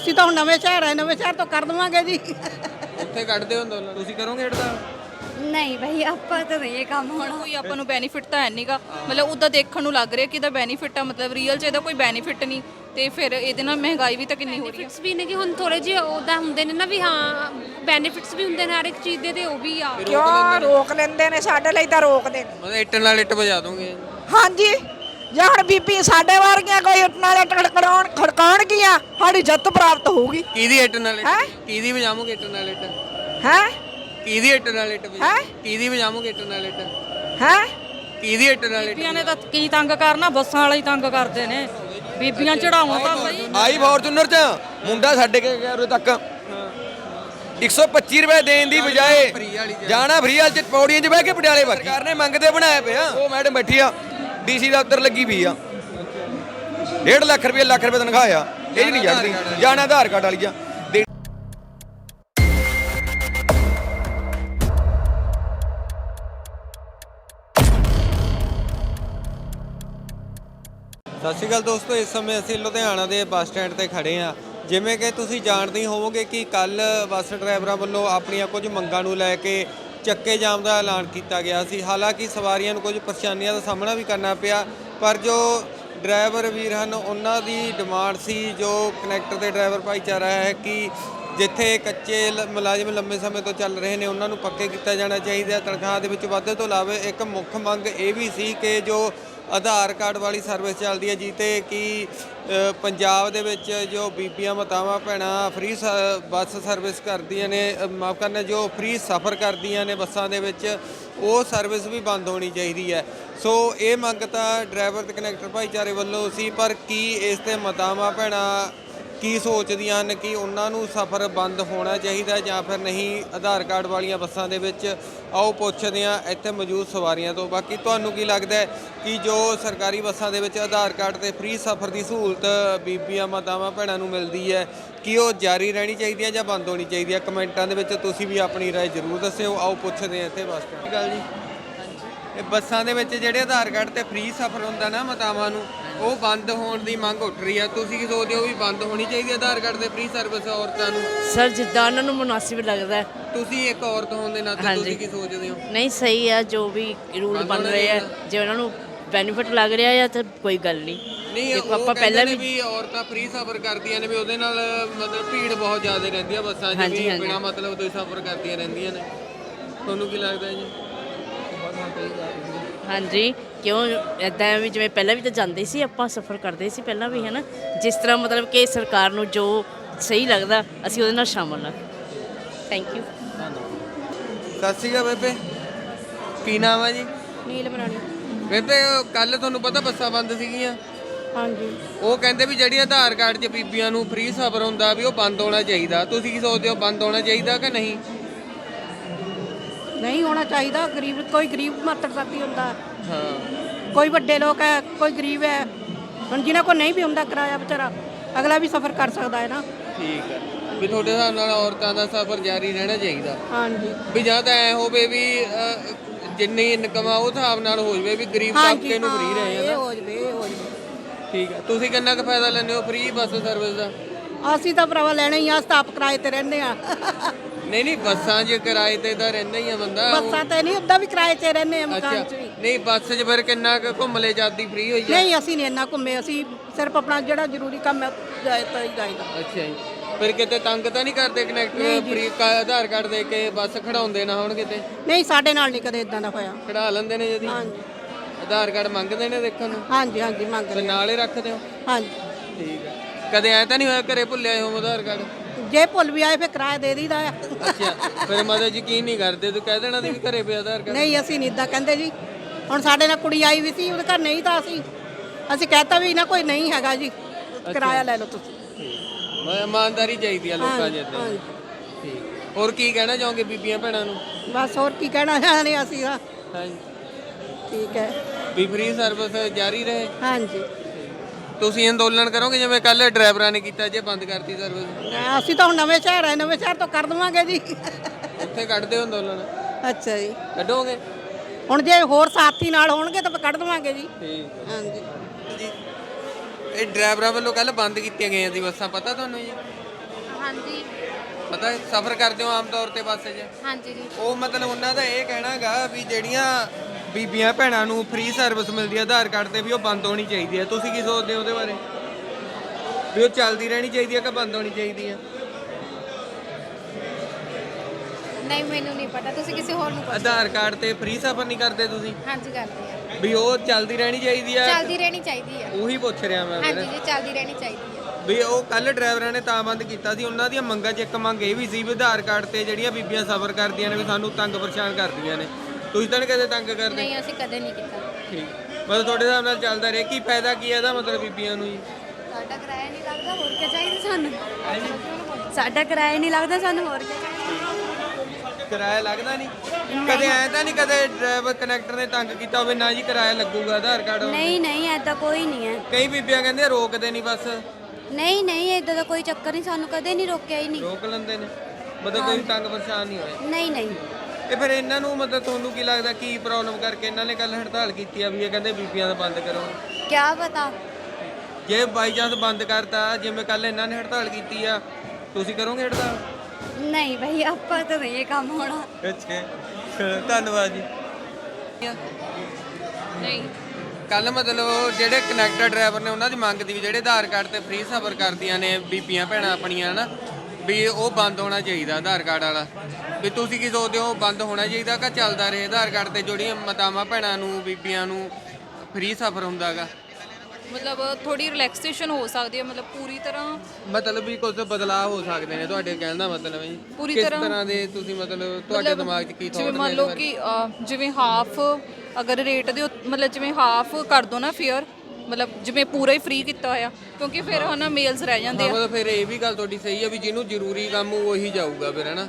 ਅਸੀਂ ਤਾਂ ਹੁਣ ਨਵੇਂ ਸ਼ਹਿਰ ਆਏ ਨਵੇਂ ਸ਼ਹਿਰ ਤੋਂ ਕਰ ਦਵਾਂਗੇ ਜੀ। ਉੱਥੇ ਕੱਢਦੇ ਹੋ ਅੰਦੋਲਨ? ਤੁਸੀਂ ਕਰੋਗੇ ਹੜਤਾਲ? ਨਹੀਂ ਭਾਈ ਆਪਾਂ ਤਾਂ ਨਹੀਂ ਇਹ ਕੰਮ ਹੋਣਾ। ਕੋਈ ਆਪਾਂ ਨੂੰ ਬੈਨੀਫਿਟ ਤਾਂ ਹੈ ਨਹੀਂਗਾ ਮਤਲਬ ਉਹਦਾ ਦੇਖਣ ਨੂੰ ਲੱਗ ਰਿਹਾ ਕਿ ਇਹਦਾ ਬੈਨੀਫਿਟ ਆ ਮਤਲਬ ਰੀਅਲ 'ਚ ਇਹਦਾ ਕੋਈ ਬੈਨੀਫਿਟ ਨਹੀਂ ਤੇ ਫਿਰ ਇਹਦੇ ਨਾਲ ਮਹਿੰਗਾਈ ਵੀ ਤਾਂ ਕਿੰਨੀ ਹੋ ਰਹੀ ਹੈ ਵੀ ਨੇ ਕਿ ਹੁਣ ਥੋੜੇ ਜਿਹੇ ਉਹਦਾ ਹੁੰਦੇ ਨੇ ਨਾ ਵੀ ਹਾਂ ਬੈਨੀਫਿਟਸ ਵੀ ਹੁੰਦੇ ਨੇ ਹਰ ਇੱਕ ਚੀਜ਼ ਦੇ ਤੇ ਉਹ ਵੀ ਆ। ਕਿਉਂ ਰੋਕ ਲੈਂਦੇ ਨੇ? ਸਾਡੇ ਲਈ ਤਾਂ ਰੋਕਦੇ ਨੇ। ਮਤਲਬ ਇੱਟ ਨਾਲ ਇੱਟ ਵਜਾ ਦੋਗੇ। ਹਾਂਜੀ। ਜੇ ਹੁਣ ਬੀਬੀ ਸਾਡੇ ਵਰਗੀਆਂ ਕੋਈ ਉੱਠ ਨਾਲੇ ਖੜਕਾਉਣ ਖੜਕਾਉਣਗੀਆਂ ਸਾਡੀ ਜਿੱਤ ਪ੍ਰਾਪਤ ਹੋਊਗੀ। ਕਿਹਦੀ ਇੱਟ ਨਾਲ ਇੱਟ ਹੈਂ? ਕਿਹਦੀ ਵਜਾਵੋਗੇ ਇੱਟ ਨਾਲ ਇੱਟ? ਹੈ? ਕਿਹਦੀ ਇੱਟ ਨਾਲ ਇੱਟ ਹੈਂ? ਕਿਹਦੀ ਵਜਾਵੋਗੇ ਇੱਟ ਨਾਲ ਇੱਟ? ਹੈ? ਕਿਹਦੀ ਇੱਟ ਨਾਲ ਇੱਟ ਬੀਬੀਆਂ ਨੇ ਤਾਂ ਕੀ ਤੰਗ ਕਰਨਾ? ਬੱਸਾਂ ਵਾਲੇ ਹੀ ਤੰਗ ਕਰਦੇ ਨੇ। ਬੀਬੀਆਂ ਚੜਾਉਣ ਤਾਂ ਬਈ। ਆਈ ਫੋਰਚੂਨਰ ਚ। ਮੁੰਡਾ ਛੱਡ ਕੇ ਗਿਆ ਉਰੇ ਤੱਕ। 125 ਰੁਪਏ ਦੇਣ ਦੀ ਬਜਾਏ ਵਾਲੀ। ਜਾਣਾ ਫਰੀ ਵਾਲ ਚ ਪੌੜੀਆਂ 'ਚ ਬਹਿ ਕੇ ਪਟਿਆਲੇ ਬਾਕੀ ਸਰਕਾਰ ਨੇ ਮੰਗਦੇ ਬਣਾਇਆ ਪਿਆ। ਉਹ ਮੈਡਮ ਬੈਠੀ ਆ। ਡੀਸੀ ਦਾ ਉੱਤਰ ਲੱਗੀ ਵੀ ਆ। 1.5 ਲੱਖ ਰੁਪਏ ਲੱਖ ਰੁਪਏ ਤਨਖਾਹ ਆ। ਇਹ ਨਹੀਂ ਚੜਦੀ ਜਾਣਾ ਆਧਾਰ ਕਾਰਡ ਵਾਲੀ ਆ। ਸਤਿ ਸ਼੍ਰੀ ਅਕਾਲ ਦੋਸਤੋ ਇਸ ਸਮੇਂ ਅਸੀਂ ਲੁਧਿਆਣਾ ਦੇ ਬੱਸ ਸਟੈਂਡ ਤੇ ਖੜੇ ਆ। ਜਿਵੇਂ ਕਿ ਤੁਸੀਂ ਜਾਣਦੇ ਹੋਵੋਗੇ ਕਿ ਕੱਲ ਬੱਸ ਡਰਾਈਵਰਾਂ ਵੱਲੋਂ ਆਪਣੀਆਂ ਕੁਝ ਮੰਗਾਂ ਨੂੰ ਲੈ ਕੇ ਚੱਕੇ ਜਾਮ ਦਾ ਐਲਾਨ ਕੀਤਾ ਗਿਆ ਸੀ। ਹਾਲਾਂਕਿ ਸਵਾਰੀਆਂ ਨੂੰ ਕੁਝ ਪਰੇਸ਼ਾਨੀਆਂ ਦਾ ਸਾਹਮਣਾ ਵੀ ਕਰਨਾ ਪਿਆ, ਪਰ ਜੋ ਡਰਾਈਵਰ ਵੀਰ ਹਨ, ਉਹਨਾਂ ਦੀ ਡਿਮਾਂਡ ਸੀ, ਜੋ ਕਨੈਕਟਰ ਦੇ ਡਰਾਈਵਰ ਭਾਈਚਾਰਾ ਹੈ, ਕਿ ਜਿੱਥੇ ਕੱਚੇ ਲ- ਮੁਲਾਜ਼ਮ ਲੰਮੇ ਸਮੇਂ ਤੋਂ ਚੱਲ ਰਹੇ ਨੇ, ਉਹਨਾਂ ਨੂੰ ਪੱਕੇ ਕੀਤਾ ਜਾਣਾ ਚਾਹੀਦਾ ਤਨਖਾਹ ਦੇ ਵਿੱਚ ਵਾਧੇ ਤੋਂ ਇਲਾਵਾ ਇੱਕ ਮੁੱਖ ਮੰਗ ਇਹ ਵੀ ਸੀ ਕਿ ਜੋ ਆਧਾਰ ਕਾਰਡ ਵਾਲੀ ਸਰਵਿਸ ਚੱਲਦੀ ਹੈ ਜਿੱਤੇ ਕਿ ਪੰਜਾਬ ਦੇ ਵਿੱਚ ਜੋ ਬੀਬੀਆਂ, ਮਾਤਾਵਾਂ, ਭੈਣਾਂ ਫ੍ਰੀ ਬੱਸ ਸਰਵਿਸ ਕਰਦੀਆਂ ਨੇ ਮਾਫ ਕਰਨਾ, ਜੋ ਫ੍ਰੀ ਸਫ਼ਰ ਕਰਦੀਆਂ ਨੇ ਬੱਸਾਂ ਦੇ ਵਿੱਚ, ਉਹ ਸਰਵਿਸ ਵੀ ਬੰਦ ਹੋਣੀ ਚਾਹੀਦੀ ਹੈ। ਸੋ ਇਹ ਮੰਗ ਤਾਂ ਡਰਾਈਵਰ ਤੇ ਕਨੈਕਟਰ ਭਾਈਚਾਰੇ ਵੱਲੋਂ ਸੀ, ਪਰ ਕੀ ਇਸ ਤੇ ਮਾਤਾਵਾਂ, ਭੈਣਾਂ ਕੀ ਸੋਚਦੀਆਂ ਹਨ ਕਿ ਉਹਨਾਂ ਨੂੰ ਸਫ਼ਰ ਬੰਦ ਹੋਣਾ ਚਾਹੀਦਾ ਹੈ ਜਾਂ ਫਿਰ ਨਹੀਂ ਆਧਾਰ ਕਾਰਡ ਵਾਲੀਆਂ ਬੱਸਾਂ ਦੇ ਵਿੱਚ ਆਓ ਪੁੱਛਦੇ ਹਾਂ ਇੱਥੇ ਮੌਜੂਦ ਸਵਾਰੀਆਂ ਤੋਂ ਬਾਕੀ ਤੁਹਾਨੂੰ ਕੀ ਲੱਗਦਾ ਹੈ ਕਿ ਜੋ ਸਰਕਾਰੀ ਬੱਸਾਂ ਦੇ ਵਿੱਚ ਆਧਾਰ ਕਾਰਡ ਤੇ ਫ੍ਰੀ ਸਫ਼ਰ ਦੀ ਸਹੂਲਤ ਬੀਬੀਆਂ ਮਾਤਾਵਾਂ ਭੈਣਾਂ ਨੂੰ ਮਿਲਦੀ ਹੈ ਕਿ ਉਹ ਜਾਰੀ ਰਹਿਣੀ ਚਾਹੀਦੀ ਹੈ ਜਾਂ ਬੰਦ ਹੋਣੀ ਚਾਹੀਦੀ ਹੈ ਕਮੈਂਟਾਂ ਦੇ ਵਿੱਚ ਤੁਸੀਂ ਵੀ ਆਪਣੀ رائے ਜ਼ਰੂਰ ਦੱਸਿਓ ਆਓ ਪੁੱਛਦੇ ਹਾਂ ਇੱਥੇ ਬੱਸ ਸਟੈਂਡ ਗੱਲ ਜੀ ਇਹ ਬੱਸਾਂ ਦੇ ਵਿੱਚ ਜਿਹੜੇ ਆਧਾਰ ਕਾਰਡ ਤੇ ਫ੍ਰੀ ਸਫ਼ਰ ਹੁੰਦਾ ਨਾ ਮਾਤਾਵਾਂ ਨੂੰ ਉਹ ਬੰਦ ਹੋਣ ਦੀ ਮੰਗ ਉੱਠ ਰਹੀ ਆ। ਤੁਸੀਂ ਕੀ ਸੋਚਦੇ ਹੋ ਵੀ ਬੰਦ ਹੋਣੀ ਚਾਹੀਦੀ ਹੈ ਆਧਾਰ ਕਾਰਡ ਤੇ ਫ੍ਰੀ ਸਰਵਿਸ ਔਰਤਾਂ ਨੂੰ? ਸਰ ਜਿੱਦਾਂ ਉਹਨਾਂ ਨੂੰ ਮੁਨਾਸਿਬ ਲੱਗਦਾ ਹੈ। ਤੁਸੀਂ ਇੱਕ ਔਰਤ ਹੋਣ ਦੇ ਨਾਤੇ ਹਾਂਜੀ। ਤੁਸੀਂ ਕੀ ਸੋਚਦੇ ਹੋ? ਨਹੀਂ ਸਹੀ ਆ ਜੋ ਵੀ ਰੂਲ ਬਣ ਰਹੇ ਆ। ਜੇ ਉਹਨਾਂ ਨੂੰ ਬੈਨੀਫਿਟ ਲੱਗ ਰਿਹਾ ਆ ਤਾਂ ਕੋਈ ਗੱਲ ਨਹੀਂ। ਨਹੀਂ ਦੇਖੋ ਉਹ ਆਪਾਂ ਪਹਿਲਾਂ ਵੀ ਵੀ ਔਰਤਾਂ ਫ੍ਰੀ ਸਫ਼ਰ ਕਰਦੀਆਂ ਨੇ ਵੀ ਉਹਦੇ ਨਾਲ ਮਤਲਬ ਭੀੜ ਬਹੁਤ ਜ਼ਿਆਦਾ ਰਹਿੰਦੀ ਆ ਬੱਸਾਂ 'ਚ ਹਾਂਜੀ, ਵੀ ਹਾਂਜੀ। ਬਿਨਾਂ ਮਤਲਬ ਤੋਂ ਸਫ਼ਰ ਕਰਦੀਆਂ ਰਹਿੰਦੀਆਂ ਨੇ। ਤੁਹਾਨੂੰ ਕੀ ਲੱਗਦਾ ਜੀ? ਹਾਂਜੀ ਕਿਉਂ ਇਦਾਂ ਵੀ ਜਿਵੇਂ ਪਹਿਲਾਂ ਵੀ ਤਾਂ ਜਾਂਦੇ ਸੀ ਆਪਾਂ ਸਫ਼ਰ ਕਰਦੇ ਸੀ ਪਹਿਲਾਂ ਵੀ ਹੈ ਨਾ ਜਿਸ ਤਰ੍ਹਾਂ ਮਤਲਬ ਕਿ ਸਰਕਾਰ ਨੂੰ ਜੋ ਸਹੀ ਲੱਗਦਾ ਅਸੀਂ ਉਹਦੇ ਨਾਲ ਸ਼ਾਮਲ ਹਾਂ। ਥੈਂਕ ਯੂ ਸਤਿ ਸ਼੍ਰੀ ਅਕਾਲ ਬੇਬੇ। ਕੀ ਨਾਮ ਆ ਜੀ? ਨੀਲ ਬਣਾਣੀ ਬੇਬੇ ਕੱਲ ਤੁਹਾਨੂੰ ਪਤਾ ਬੱਸਾਂ ਬੰਦ ਸੀਗੀਆਂ। ਹਾਂਜੀ। ਉਹ ਕਹਿੰਦੇ ਵੀ ਜਿਹੜੀ ਆਧਾਰ ਕਾਰਡ 'ਚ ਬੀਬੀਆਂ ਨੂੰ ਫ੍ਰੀ ਸਫ਼ਰ ਹੁੰਦਾ ਵੀ ਉਹ ਬੰਦ ਹੋਣਾ ਚਾਹੀਦਾ। ਤੁਸੀਂ ਕੀ ਸੋਚਦੇ ਹੋ ਬੰਦ ਹੋਣਾ ਚਾਹੀਦਾ ਕਿ ਨਹੀਂ? ਨਹੀਂ ਹੋਣਾ ਚਾਹੀਦਾ ਗਰੀਬ ਕੋਈ ਗਰੀਬ ਮਾਤਰ ਸਾਥੀ ਹੁੰਦਾ। ਹਾਂ। ਕੋਈ ਵੱਡੇ ਲੋਕ ਹੈ ਕੋਈ ਗਰੀਬ ਹੈ। ਹੁਣ ਜਿਨ੍ਹਾਂ ਕੋਲ ਨਹੀਂ ਵੀ ਹੁੰਦਾ ਕਿਰਾਇਆ ਵਿਚਾਰਾ ਅਗਲਾ ਵੀ ਸਫ਼ਰ ਕਰ ਸਕਦਾ ਹੈ ਨਾ। ਠੀਕ ਹੈ। ਵੀ ਤੁਹਾਡੇ ਹਿਸਾਬ ਨਾਲ ਔਰਤਾਂ ਦਾ ਸਫ਼ਰ ਜਾਰੀ ਰਹਿਣਾ ਚਾਹੀਦਾ। ਹਾਂਜੀ। ਵੀ ਜਾਂ ਤਾਂ ਐ ਹੋਵੇ ਵੀ ਅਹ, ਜਿੰਨੀ ਇਨਕਮ ਆ ਉਹ ਹਿਸਾਬ ਨਾਲ ਹੋ ਜਵੇ ਵੀ ਗਰੀਬ ਤਬਕੇ ਨੂੰ ਫ੍ਰੀ ਰਹੇ ਇਹ ਹੈ ਹੋ ਜਵੇ ਇਹ ਹੋ ਜਵੇ। ਠੀਕ ਹੈ। ਤੁਸੀਂ ਕਿੰਨਾ ਕੁ ਫਾਇਦਾ ਲੈਂਦੇ ਹੋ ਫ੍ਰੀ ਬੱਸ ਸਰਵਿਸ ਦਾ? ਅਸੀਂ ਤਾਂ ਭਰਾਵਾ ਲੈਣਾ ਹੀ ਆ ਸਤਾਪ ਕਿਰਾਏ ਤੇ ਰਹਿੰਦੇ ਆ। ਨਹੀਂ ਨਹੀਂ ਬੱਸਾਂ 'ਚ ਕਿਰਾਏ ਤੇ ਤਾਂ ਰਹਿੰਦਾ ਹੀ ਆ ਬੰਦਾ। ਉਹ- ਬੱਸਾਂ ਤੇ ਨਹੀਂ ਉੱਦਾਂ ਵੀ ਕਿਰਾਏ ਤੇ ਰਹਿੰਦੇ ਆ ਮਕਾਨ 'ਚ ਵੀ। ਨਹੀਂ ਬੱਸ 'ਚ ਫਿਰ ਕਿੰਨਾ ਕੁ ਘੁੰਮ ਲੈ ਜਾਂਦੀ ਫ੍ਰੀ ਹੋਈ ਹੈ ਨਹੀਂ ਅਸੀਂ ਨਹੀਂ ਇੰਨਾ ਘੁੰਮੇ ਅਸੀਂ ਸਿਰਫ ਆਪਣਾ ਜਿਹੜਾ ਜ਼ਰੂਰੀ ਕੰਮ ਹੈ ਜਾਏ ਤਾਂ ਹੀ ਜਾਈਦਾ। ਅੱਛਾ ਜੀ। ਫਿਰ ਕਿਤੇ ਤੰਗ ਤਾਂ ਨਹੀਂ ਕਰਦੇ ਕਨੈਕਟਰ ਫ੍ਰੀ ਆਧਾਰ ਕਾਰਡ ਦੇ ਕੇ ਬੱਸ ਖੜਾਉਂਦੇ ਨਾ ਹੁਣ ਕਿਤੇ? ਨਹੀਂ ਸਾਡੇ ਨਾਲ ਨਹੀਂ ਕਦੇ ਇਦਾਂ ਦਾ ਹੋਇਆ। ਖੜਾ ਲੈਂਦੇ ਨੇ ਜਦੀ? ਹਾਂਜੀ। ਆਧਾਰ ਕਾਰਡ ਮੰਗਦੇ ਨੇ ਦੇਖਣ ਨੂੰ? ਹਾਂਜੀ ਹਾਂਜੀ ਮੰਗ ਤੇ ਰਹੇ ਨਾਲ ਹੀ ਰੱਖਦੇ ਹੋ? ਹਾਂਜੀ। ਠੀਕ ਹੈ ਕਦੇ ਐ ਤਾਂ ਨਹੀਂ ਹੋਇਆ ਘਰੇ ਭੁੱਲਿਆ ਹੋ ਆਧਾਰ ਕਾਰਡ? ਜੇ ਭੁੱਲ ਵੀ ਆਏ ਫਿਰ ਕਿਰਾਇਆ ਦੇ ਦੀਦਾ ਆ। ਅੱਛਾ ਫਿਰ ਮਦਦ ਯਕੀਨ ਨਹੀਂ ਕਰਦੇ ਤੂੰ ਕਹਿ ਦੇਣਾ ਦੀ ਵੀ ਘਰੇ ਪਿਆ ਆਧਾਰ ਕਾਰਡ। ਨਹੀਂ ਅਸੀਂ ਨਹੀਂ ਇਦਾਂ ਕਹਿੰਦੇ ਜੀ। ਹੁਣ ਸਾਡੇ ਨਾਲ ਕੁੜੀ ਆਈ ਵੀ ਸੀ ਉਹਦੇ ਘਰ ਨਹੀਂ ਤਾਂ ਅਸੀਂ ਅਸੀਂ ਕਹਤਾ ਵੀ ਨਾ ਕੋਈ ਨਹੀਂ ਹੈਗਾ ਜੀ। ਕਿਰਾਇਆ ਲੈ ਲਓ ਤੁਸੀਂ। ਮੈਂ ਇਮਾਨਦਾਰੀ ਚਾਹੀਦੀ ਆ ਲੋਕਾਂ ਏਦਾਂ ਹਾਂਜੀ। ਠੀਕ। ਹੋਰ ਕੀ ਕਹਿਣਾ ਚਾਹੋਗੇ ਬੀਬੀਆਂ ਭੈਣਾਂ ਨੂੰ? ਬਸ ਹੋਰ ਕੀ ਕਹਿਣਾ ਚਾਹੁੰਦੇ ਅਸੀਂ ਤਾਂ। ਹਾਂਜੀ। ਠੀਕ ਹੈ। ਵੀ ਫ੍ਰੀ ਸਰਵਿਸ ਜਾਰੀ ਰਹੇ। ਹਾਂਜੀ। ਤੁਸੀਂ ਅੰਦੋਲਨ ਕਰੋਗੇ ਜਿਵੇਂ ਕੱਲ ਡਰਾਈਵਰਾਂ ਨੇ ਕੀਤਾ ਜੇ ਬੰਦ ਕਰਤੀ ਸਰਵਿਸ ਅਸੀਂ ਤਾਂ ਹੁਣ ਨਵੇਂ ਸ਼ਹਿਰ ਆਏ ਨਵੇਂ ਸ਼ਹਿਰ ਤੋਂ ਕਰ ਦਵਾਂਗੇ ਜੀ। ਉੱਥੇ ਕੱਢਦੇ ਹੋ ਅੰਦੋਲਨ। ਅੱਛਾ ਜੀ। ਕੱਢੋਗੇ? ਹੁਣ ਜੇ ਹੋਰ ਸਾਥੀ ਨਾਲ ਹੋਣਗੇ ਤਾਂ ਕੱਢ ਦਵਾਂਗੇ ਜੀ। ਠੀਕ ਹਾਂਜੀ। ਜੀ ਇਹ ਡਰਾਈਵਰਾਂ ਵੱਲੋਂ ਕੱਲ ਬੰਦ ਕੀਤੀਆਂ ਗਈਆਂ ਸੀ ਬੱਸਾਂ ਪਤਾ ਤੁਹਾਨੂੰ ਜੀ? ਹਾਂਜੀ। ਪਤਾ ਸਫ਼ਰ ਕਰਦੇ ਹੋ ਆਮ ਤੌਰ ਤੇ ਬੱਸ 'ਚ? ਹਾਂਜੀ ਜੀ। ਉਹ ਮਤਲਬ ਉਹਨਾਂ ਦਾ ਇਹ ਕਹਿਣਾਗਾ ਵੀ ਜਿਹੜੀਆਂ ਬੀਬੀਆਂ ਭੈਣਾਂ ਨੂੰ ਫ੍ਰੀ ਸਰਵਿਸ ਮਿਲਦੀ ਹੈ ਆਧਾਰ ਕਾਰਡ ਤੇ ਵੀ ਉਹ ਬੰਦ ਹੋਣੀ ਚਾਹੀਦੀ ਹੈ। ਤੁਸੀਂ ਕੀ ਸੋਚਦੇ ਹੋ ਉਹਦੇ ਬਾਰੇ? ਵੀ ਉਹ ਚੱਲਦੀ ਰਹਿਣੀ ਚਾਹੀਦੀ ਹੈ ਕਿ ਬੰਦ ਹੋਣੀ ਚਾਹੀਦੀ ਹੈ? ਨਹੀਂ ਮੈਨੂੰ ਨਹੀਂ ਪਤਾ। ਤੁਸੀਂ ਕਿਸੇ ਹੋਰ ਨੂੰ ਆਧਾਰ ਕਾਰਡ ਤੇ ਫ੍ਰੀ ਸਫ਼ਰ ਨਹੀਂ ਕਰਦੇ ਤੁਸੀਂ? ਹਾਂਜੀ ਕਰਦੇ ਆ। ਵੀ ਉਹ ਚੱਲਦੀ ਰਹਿਣੀ ਚਾਹੀਦੀ ਹੈ? ਚੱਲਦੀ ਰਹਿਣੀ ਚਾਹੀਦੀ ਆ ਉਹੀ ਪੁੱਛ ਰਿਹਾ ਮੈਂ ਹਾਂਜੀ ਜੀ ਚੱਲਦੀ ਰਹਿਣੀ ਚਾਹੀਦੀ ਆ ਵੀ ਉਹ ਕੱਲ ਡਰਾਈਵਰਾਂ ਨੇ ਤਾਂ ਬੰਦ ਕੀਤਾ ਸੀ। ਉਹਨਾਂ ਦੀਆਂ ਮੰਗਾਂ 'ਚ ਇੱਕ ਮੰਗ ਇਹ ਵੀ ਸੀ ਵੀ ਆਧਾਰ ਕਾਰਡ ਤੇ ਜਿਹੜੀਆਂ ਬੀਬੀਆਂ ਸਫ਼ਰ ਕਰਦੀਆਂ ਨੇ ਵੀ ਸਾਨੂੰ ਤੰਗ ਪਰੇਸ਼ਾਨ ਕਰਦੀਆਂ ਨੇ। ਤੁਸੀਂ ਤਾਂ ਨੀ ਕਦੇ ਤੰਗ ਕਰਦੇ? ਨਹੀਂ ਅਸੀਂ ਕਦੇ ਨਹੀਂ ਕੀਤਾ। ਠੀਕ। ਮਤਲਬ ਤੁਹਾਡੇ ਹਿਸਾਬ ਨਾਲ ਚੱਲਦਾ ਰਹੇ ਕੀ ਫਾਇਦਾ ਕੀ ਹੈ ਇਹਦਾ ਮਤਲਬ ਬੀਬੀਆਂ ਨੂੰ ਜੀ? ਸਾਡਾ ਕਿਰਾਇਆ ਨਹੀਂ ਲੱਗਦਾ ਹੋਰ ਕੀ ਚਾਹੀਦਾ ਸਾਨੂੰ? ਸਾਡਾ ਕਿਰਾਇਆ ਨਹੀਂ ਲੱਗਦਾ ਸਾਨੂੰ ਹੋਰ ਕੀ ਕਿਰਾਇਆ ਲੱਗਦਾ ਨਹੀਂ? ਕਦੇ ਐ ਤਾਂ ਨਹੀਂ ਕਦੇ ਡਰਾਈਵਰ ਕਨੈਕਟਰ ਨੇ ਤੰਗ ਕੀਤਾ ਹੋਵੇ ਨਾ ਜੀ ਕਿਰਾਇਆ ਲੱਗੂਗਾ ਆਧਾਰ ਕਾਰਡ। ਨਹੀਂ ਨਹੀਂ ਐਦਾਂ ਕੋਈ ਨਹੀਂ ਹੈ। ਕਈ ਬੀਬੀਆਂ ਕਹਿੰਦੇ ਰੋਕਦੇ ਨਹੀਂ ਬਸ। ਨਹੀਂ ਨਹੀਂ ਐਦਾਂ ਦਾ ਕੋਈ ਚੱਕਰ ਨਹੀਂ ਸਾਨੂੰ ਕਦੇ ਨਹੀਂ ਰੋਕਿਆ ਹੀ ਨਹੀਂ। ਰੋਕ ਲੈਂਦੇ ਨੇ। ਮਤਲਬ ਕੋਈ ਤੰਗ ਪਰੇਸ਼ਾਨ ਨਹੀਂ ਹੋਏ। ਨਹੀਂ ਨਹੀਂ। ਇਹ ਫਿਰ ਇਹਨਾਂ ਨੂੰ ਮਤਲਬ ਤੁਹਾਨੂੰ ਕੀ ਲੱਗਦਾ ਕੀ ਪ੍ਰੋਬਲਮ ਕਰਕੇ ਇਹਨਾਂ ਨੇ ਕੱਲ ਹੜਤਾਲ ਕੀਤੀ ਆ ਵੀ ਇਹ ਕਹਿੰਦੇ ਬੀਬੀਆਂ ਦਾ ਬੰਦ ਕਰੋ? ਕੀ ਪਤਾ? ਜੇ ਬਾਈ ਚਾਂਸ ਬੰਦ ਕਰਤਾ ਜਿਵੇਂ ਕੱਲ ਇਹਨਾਂ ਨੇ ਹੜਤਾਲ ਕੀਤੀ ਆ ਤੁਸੀਂ ਕਰੋਗੇ ਹੜਤਾਲ? ਨਹੀਂ ਭਾਈ ਆਪਾਂ ਤਾਂ ਨਹੀਂ ਇਹ ਕੰਮ ਹੋਣਾ। ਅੱਛਾ। ਧੰਨਵਾਦ ਜੀ। ਨਹੀਂ। ਕੱਲ ਮਤਲਬ ਜਿਹੜੇ ਕਨੈਕਟਰ ਡਰਾਈਵਰ ਨੇ ਉਹਨਾਂ ਦੀ ਮੰਗ ਦੀ ਵੀ ਜਿਹੜੇ ਆਧਾਰ ਕਾਰਡ ਤੇ ਫ੍ਰੀ ਸਫ਼ਰ ਕਰਦੀਆਂ ਨੇ ਬੀਬੀਆਂ ਭੈਣਾਂ ਆਪਣੀਆਂ ਨਾ ਵੀ ਉਹ ਬੰਦ ਹੋਣਾ ਚਾਹੀਦਾ ਆਧਾਰ ਕਾਰਡ ਵਾਲਾ। ਵੀ ਤੁਸੀਂ ਕੀ ਸੋਚਦੇ ਹੋ ਬੰਦ ਹੋਣਾ ਚਾਹੀਦਾ ਕਿ ਚੱਲਦਾ ਰਹੇ? ਆਧਾਰ ਕਾਰਡ ਤੇ ਜਿਹੜੀਆਂ ਮਾਤਾਵਾਂ ਭੈਣਾਂ ਨੂੰ ਬੀਬੀਆਂ ਨੂੰ ਫ੍ਰੀ ਸਫ਼ਰ ਹੁੰਦਾਗਾ। ਮਤਲਬ ਥੋੜੀ ਰਿਲੈਕਸੇਸ਼ਨ ਹੋ ਸਕਦੀ ਹੈ ਮਤਲਬ ਪੂਰੀ ਤਰ੍ਹਾਂ? ਮਤਲਬ ਵੀ ਕੁਝ ਬਦਲਾਅ ਹੋ ਸਕਦੇ ਨੇ ਤੁਹਾਡੇ ਕਹਿਣ ਦਾ ਮਤਲਬ ਹੈ ਜੀ। ਪੂਰੀ ਕਿਸ ਤਰ੍ਹਾਂ- ਤਰ੍ਹਾਂ ਦੇ ਤੁਸੀਂ ਮਤਲਬ ਤੁਹਾਡੇ ਦਿਮਾਗ 'ਚ ਕੀ ਜਿਵੇਂ ਮੰਨ ਲਓ ਕਿ ਜਿਵੇਂ ਹਾਫ ਅਗਰ ਰੇਟ ਦੇ ਉੱਤ- ਮਤਲਬ ਜਿਵੇਂ ਹਾਫ ਕਰ ਦੋ ਨਾ ਫੇਅਰ ਮਤਲਬ ਜਿਵੇਂ ਪੂਰਾ ਹੀ ਫ੍ਰੀ ਕੀਤਾ ਹੋਇਆ ਕਿਉਂਕਿ ਫਿਰ ਹਨਾ ਮੇਲਸ ਰਹਿ ਜਾਂਦੇ ਆ। ਮਤਲਬ ਫਿਰ ਇਹ ਵੀ ਗੱਲ ਤੁਹਾਡੀ ਸਹੀ ਹੈ ਵੀ ਜਿਹਨੂੰ ਜ਼ਰੂਰੀ ਕੰਮ ਉਹੀ ਜਾਊਗਾ ਫਿਰ ਹਨਾ?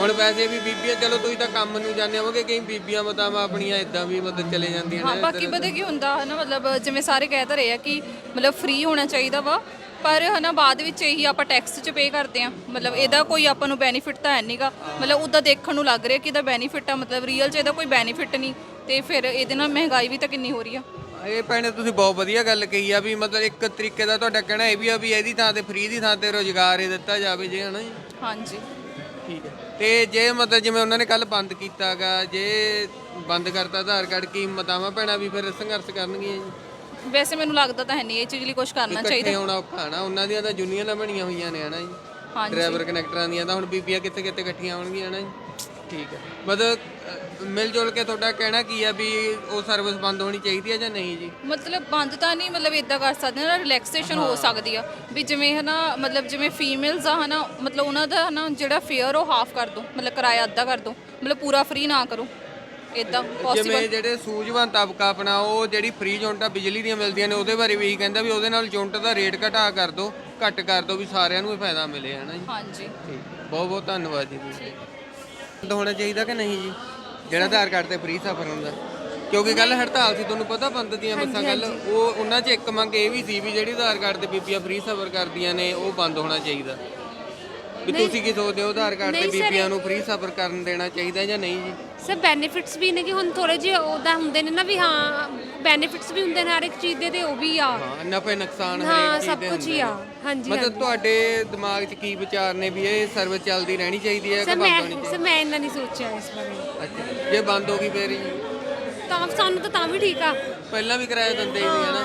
ਹੁਣ ਵੈਸੇ ਵੀ ਬੀਬੀਆਂ ਚਲੋ ਤੁਸੀਂ ਤਾਂ ਕੰਮ ਨੂੰ ਜਾਂਦੇ ਹੋਵੋਗੇ ਕਈ ਬੀਬੀਆਂ ਮਤਾਵਾਂ ਆਪਣੀਆਂ ਇਦਾਂ ਵੀ ਮਤਲਬ ਚਲੇ ਜਾਂਦੀਆਂ ਹਾਂ ਬਾਕੀ ਪਤਾ ਕੀ ਹੁੰਦਾ ਹੈ ਨਾ ਮਤਲਬ ਜਿਵੇਂ ਸਾਰੇ ਕਹਿ ਤਾਂ ਰਹੇ ਆ ਕਿ ਮਤਲਬ ਫ੍ਰੀ ਹੋਣਾ ਚਾਹੀਦਾ ਵਾ ਪਰ ਹਨਾ ਬਾਅਦ ਵਿੱਚ ਇਹੀ ਆਪਾਂ ਟੈਕਸ ਚ ਪੇ ਕਰਦੇ ਆ ਮਤਲਬ ਇਹਦਾ ਕੋਈ ਆਪਾਂ ਨੂੰ ਬੈਨੀਫਿਟ ਤਾਂ ਹੈ ਨਹੀਂਗਾ ਮਤਲਬ ਉਹਦਾ ਦੇਖਣ ਨੂੰ ਲੱਗ ਰਿਹਾ ਕਿ ਇਹਦਾ ਬੈਨੀਫਿਟ ਆ ਮਤਲਬ ਰੀਅਲ ਚ ਇਹਦਾ ਕੋਈ ਬੈਨੀਫਿਟ ਨਹੀਂ। ਤੇ ਫਿਰ ਇਹਦੇ ਨਾਲ ਮਹਿੰਗਾਈ ਵੀ ਤਾਂ ਕਿੰਨੀ ਹੋ ਰਹੀ ਆ। ਇਹ ਭੈਣੇ ਤੁਸੀਂ ਬਹੁਤ ਵਧੀਆ ਗੱਲ ਕਹੀ ਆ ਵੀ ਮਤਲਬ ਇੱਕ ਤਰੀਕੇ ਦਾ ਤੁਹਾਡਾ ਕਹਿਣਾ ਇਹ ਵੀ ਆ ਵੀ ਇਹਦੀ ਥਾਂ ਤੇ ਫ੍ਰੀ ਦੀ ਥਾਂ ਤੇ ਰੋਜ਼ਗਾਰ ਇਹ ਦਿੱਤਾ ਜਾਵੇ ਜੇ ਹਨਾ ਹਾਂਜੀ। ਠੀਕ ਹੈ। ਤੇ ਜੇ ਮਤਲਬ ਜਿਵੇਂ ਉਹਨਾਂ ਨੇ ਕੱਲ ਬੰਦ ਕੀਤਾਗਾ ਜੇ ਬੰਦ ਕਰਤਾ ਆਧਾਰ ਕਾਰਡ ਕੀ ਮਤਾਵਾਂ ਭੈਣਾਂ ਵੀ ਫਿਰ ਸੰਘਰਸ਼ ਕਰਨਗੀਆਂ ਜੀ? ਵੈਸੇ ਮੈਨੂੰ ਲੱਗਦਾ ਤਾਂ ਹੈ ਨਹੀਂ ਇਹ ਚੀਜ਼ ਲਈ ਕੁਝ ਕਰਨਾ ਇਕੱਠੇ ਚਾਹੀਦਾ। ਹੋਣਾ ਔਖਾ ਨਾ ਉਹਨਾਂ ਦੀਆਂ ਤਾਂ ਯੂਨੀਅਨਾਂ ਬਣੀਆਂ ਹੋਈਆਂ ਨੇ ਹਨਾ ਜੀ? ਹਾਂਜੀ। ਡਰਾਈਵਰ ਕਨੈਕਟਰਾਂ ਦੀਆਂ ਤਾਂ ਹੁਣ ਬੀਬੀਆਂ ਕਿੱਥੇ ਕਿੱਥੇ ਇਕੱਠੀਆਂ ਹੋਣਗੀਆਂ ਨਾ ਜੀ? ਠੀਕ ਹੈ। ਮਤਲਬ ਅ, ਮਿਲ ਜੁਲ ਕੇ ਤੁਹਾਡਾ ਕਹਿਣਾ ਕੀ ਆ ਵੀ ਉਹ ਸਰਵਿਸ ਬੰਦ ਹੋਣੀ ਚਾਹੀਦੀ ਹੈ ਜਾਂ ਨਹੀਂ ਜੀ? ਮਤਲਬ ਬੰਦ ਤਾਂ ਨਹੀਂ ਮਤਲਬ ਇਦਾਂ ਕਰ ਸਕਦੇ ਨਾ ਰਿਲੈਕਸੇਸ਼ਨ ਹੋ ਸਕਦੀ ਆ। ਵੀ ਜਿਵੇਂ ਹਨਾ ਮਤਲਬ ਜਿਵੇਂ ਫੀਮੇਲਸ ਆ ਹਨਾ ਮਤਲਬ ਉਹਨਾਂ ਦਾ ਹਨਾ ਜਿਹੜਾ ਫੇਅਰ ਉਹ ਹਾਫ ਕਰ ਦੋ ਮਤਲਬ ਕਿਰਾਇਆ ਅੱਧਾ ਕਰ ਦੋ ਮਤਲਬ ਪੂਰਾ ਫ੍ਰੀ ਨਾ ਕਰੋ। ਇਦਾਂ ਜਿਵੇਂ ਪੋਸੀਬਲ ਜਿਹੜੇ ਸੂਝਵਾਨ ਤਬਕਾ ਆਪਣਾ ਉਹ ਜਿਹੜੀ ਫ੍ਰੀ ਯੂਨਿਟਾਂ ਬਿਜਲੀ ਦੀਆਂ ਮਿਲਦੀਆਂ ਨੇ ਉਹਦੇ ਬਾਰੇ ਵੀ ਇਹੀ ਕਹਿੰਦਾ ਵੀ ਉਹਦੇ ਨਾਲ ਯੂਨਿਟ ਦਾ ਰੇਟ ਘਟਾ ਕਰ ਦਿਓ ਘੱਟ ਕਰ ਦਿਓ ਵੀ ਸਾਰਿਆਂ ਨੂੰ ਇਹ ਫਾਇਦਾ ਮਿਲੇ ਹਨਾ ਜੀ? ਹਾਂਜੀ। ਠੀਕ। ਬਹੁਤ ਬਹੁਤ ਧੰਨਵਾਦ ਜੀ ਬੰਦ ਹੋਣਾ ਚਾਹੀਦਾ ਕਿ ਨਹੀਂ ਜੀ? ਜਿਹੜਾ ਆਧਾਰ ਕਾਰਡ ਤੇ ਫ੍ਰੀ ਸਫ਼ਰ ਹੁੰਦਾ। ਕਿਉਂਕਿ ਕੱਲ ਹੜਤਾਲ ਸੀ ਤੁਹਾਨੂੰ ਪਤਾ ਬੰਦ ਦੀਆਂ ਬੱਸਾਂ ਕੱਲ ਉਹ ਉਹਨਾਂ 'ਚ ਇੱਕ ਮੰਗ ਇਹ ਵੀ ਸੀ ਵੀ ਜਿਹੜੀ ਆਧਾਰ ਕਾਰਡ ਤੇ ਬੀਬੀਆਂ ਫ੍ਰੀ ਸਫ਼ਰ ਕਰਦੀਆਂ ਨੇ ਉਹ ਬੰਦ ਹੋਣਾ ਚਾਹੀਦਾ। ਵੀ ਤੁਸੀਂ ਕੀ ਸੋਚਦੇ ਹੋ ਆਧਾਰ ਕਾਰਡ ਤੇ ਬੀਬੀਆਂ ਨੂੰ ਫ੍ਰੀ ਸਫ਼ਰ ਕਰਨ ਦੇਣਾ ਚਾਹੀਦਾ ਜਾਂ ਨਹੀਂ ਜੀ? ਸਰ ਬੈਨੀਫਿਟਸ ਵੀ ਨੇ ਕਿ ਹੁਣ ਥੋੜੇ ਜਿਹੇ ਉਹਦਾ ਹੁੰਦੇ ਨੇ ਨਾ ਵੀ ਹਾਂ ਬੈਨੀਫਿਟਸ ਵੀ ਹੁੰਦੇ ਨੇ ਹਰ ਇੱਕ ਚੀਜ਼ ਦੇ ਤੇ ਉਹ ਵੀ ਆ। ਹਾਂ ਨਫੇ ਨੁਕਸਾਨ ਹਾਂ, ਹਰੇਕ ਚੀਜ਼ ਸਭ ਹੁੰਦੇ ਹੀ ਆ। ਹਾਂਜੀ, ਮਤਲਬ। ਤੁਹਾਡੇ ਦਿਮਾਗ 'ਚ ਕੀ ਵਿਚਾਰ ਨੇ ਵੀ ਇਹ ਸਰਵਿਸ ਚੱਲਦੀ ਰਹਿਣੀ ਚਾਹੀਦੀ ਹੈ ਕਿ ਬੰਦ ਮੈਂ ਹੋਣੀ ਚਾਹੀਦੀ? ਸਰ ਮੈਂ ਇੰਨਾ ਨਹੀਂ ਸੋਚਿਆ ਇਸ ਬਾਰੇ। ਜੇ ਬੰਦ ਹੋ ਗਈ ਫੇਰ ਜੀ ਤਾਂ ਸਾਨੂੰ ਤਾਂ ਤਾਂ ਵੀ ਠੀਕ ਆ। ਪਹਿਲਾਂ ਵੀ ਕਿਰਾਇਆ ਦਿੰਦੇ ਹੀ ਹਨਾ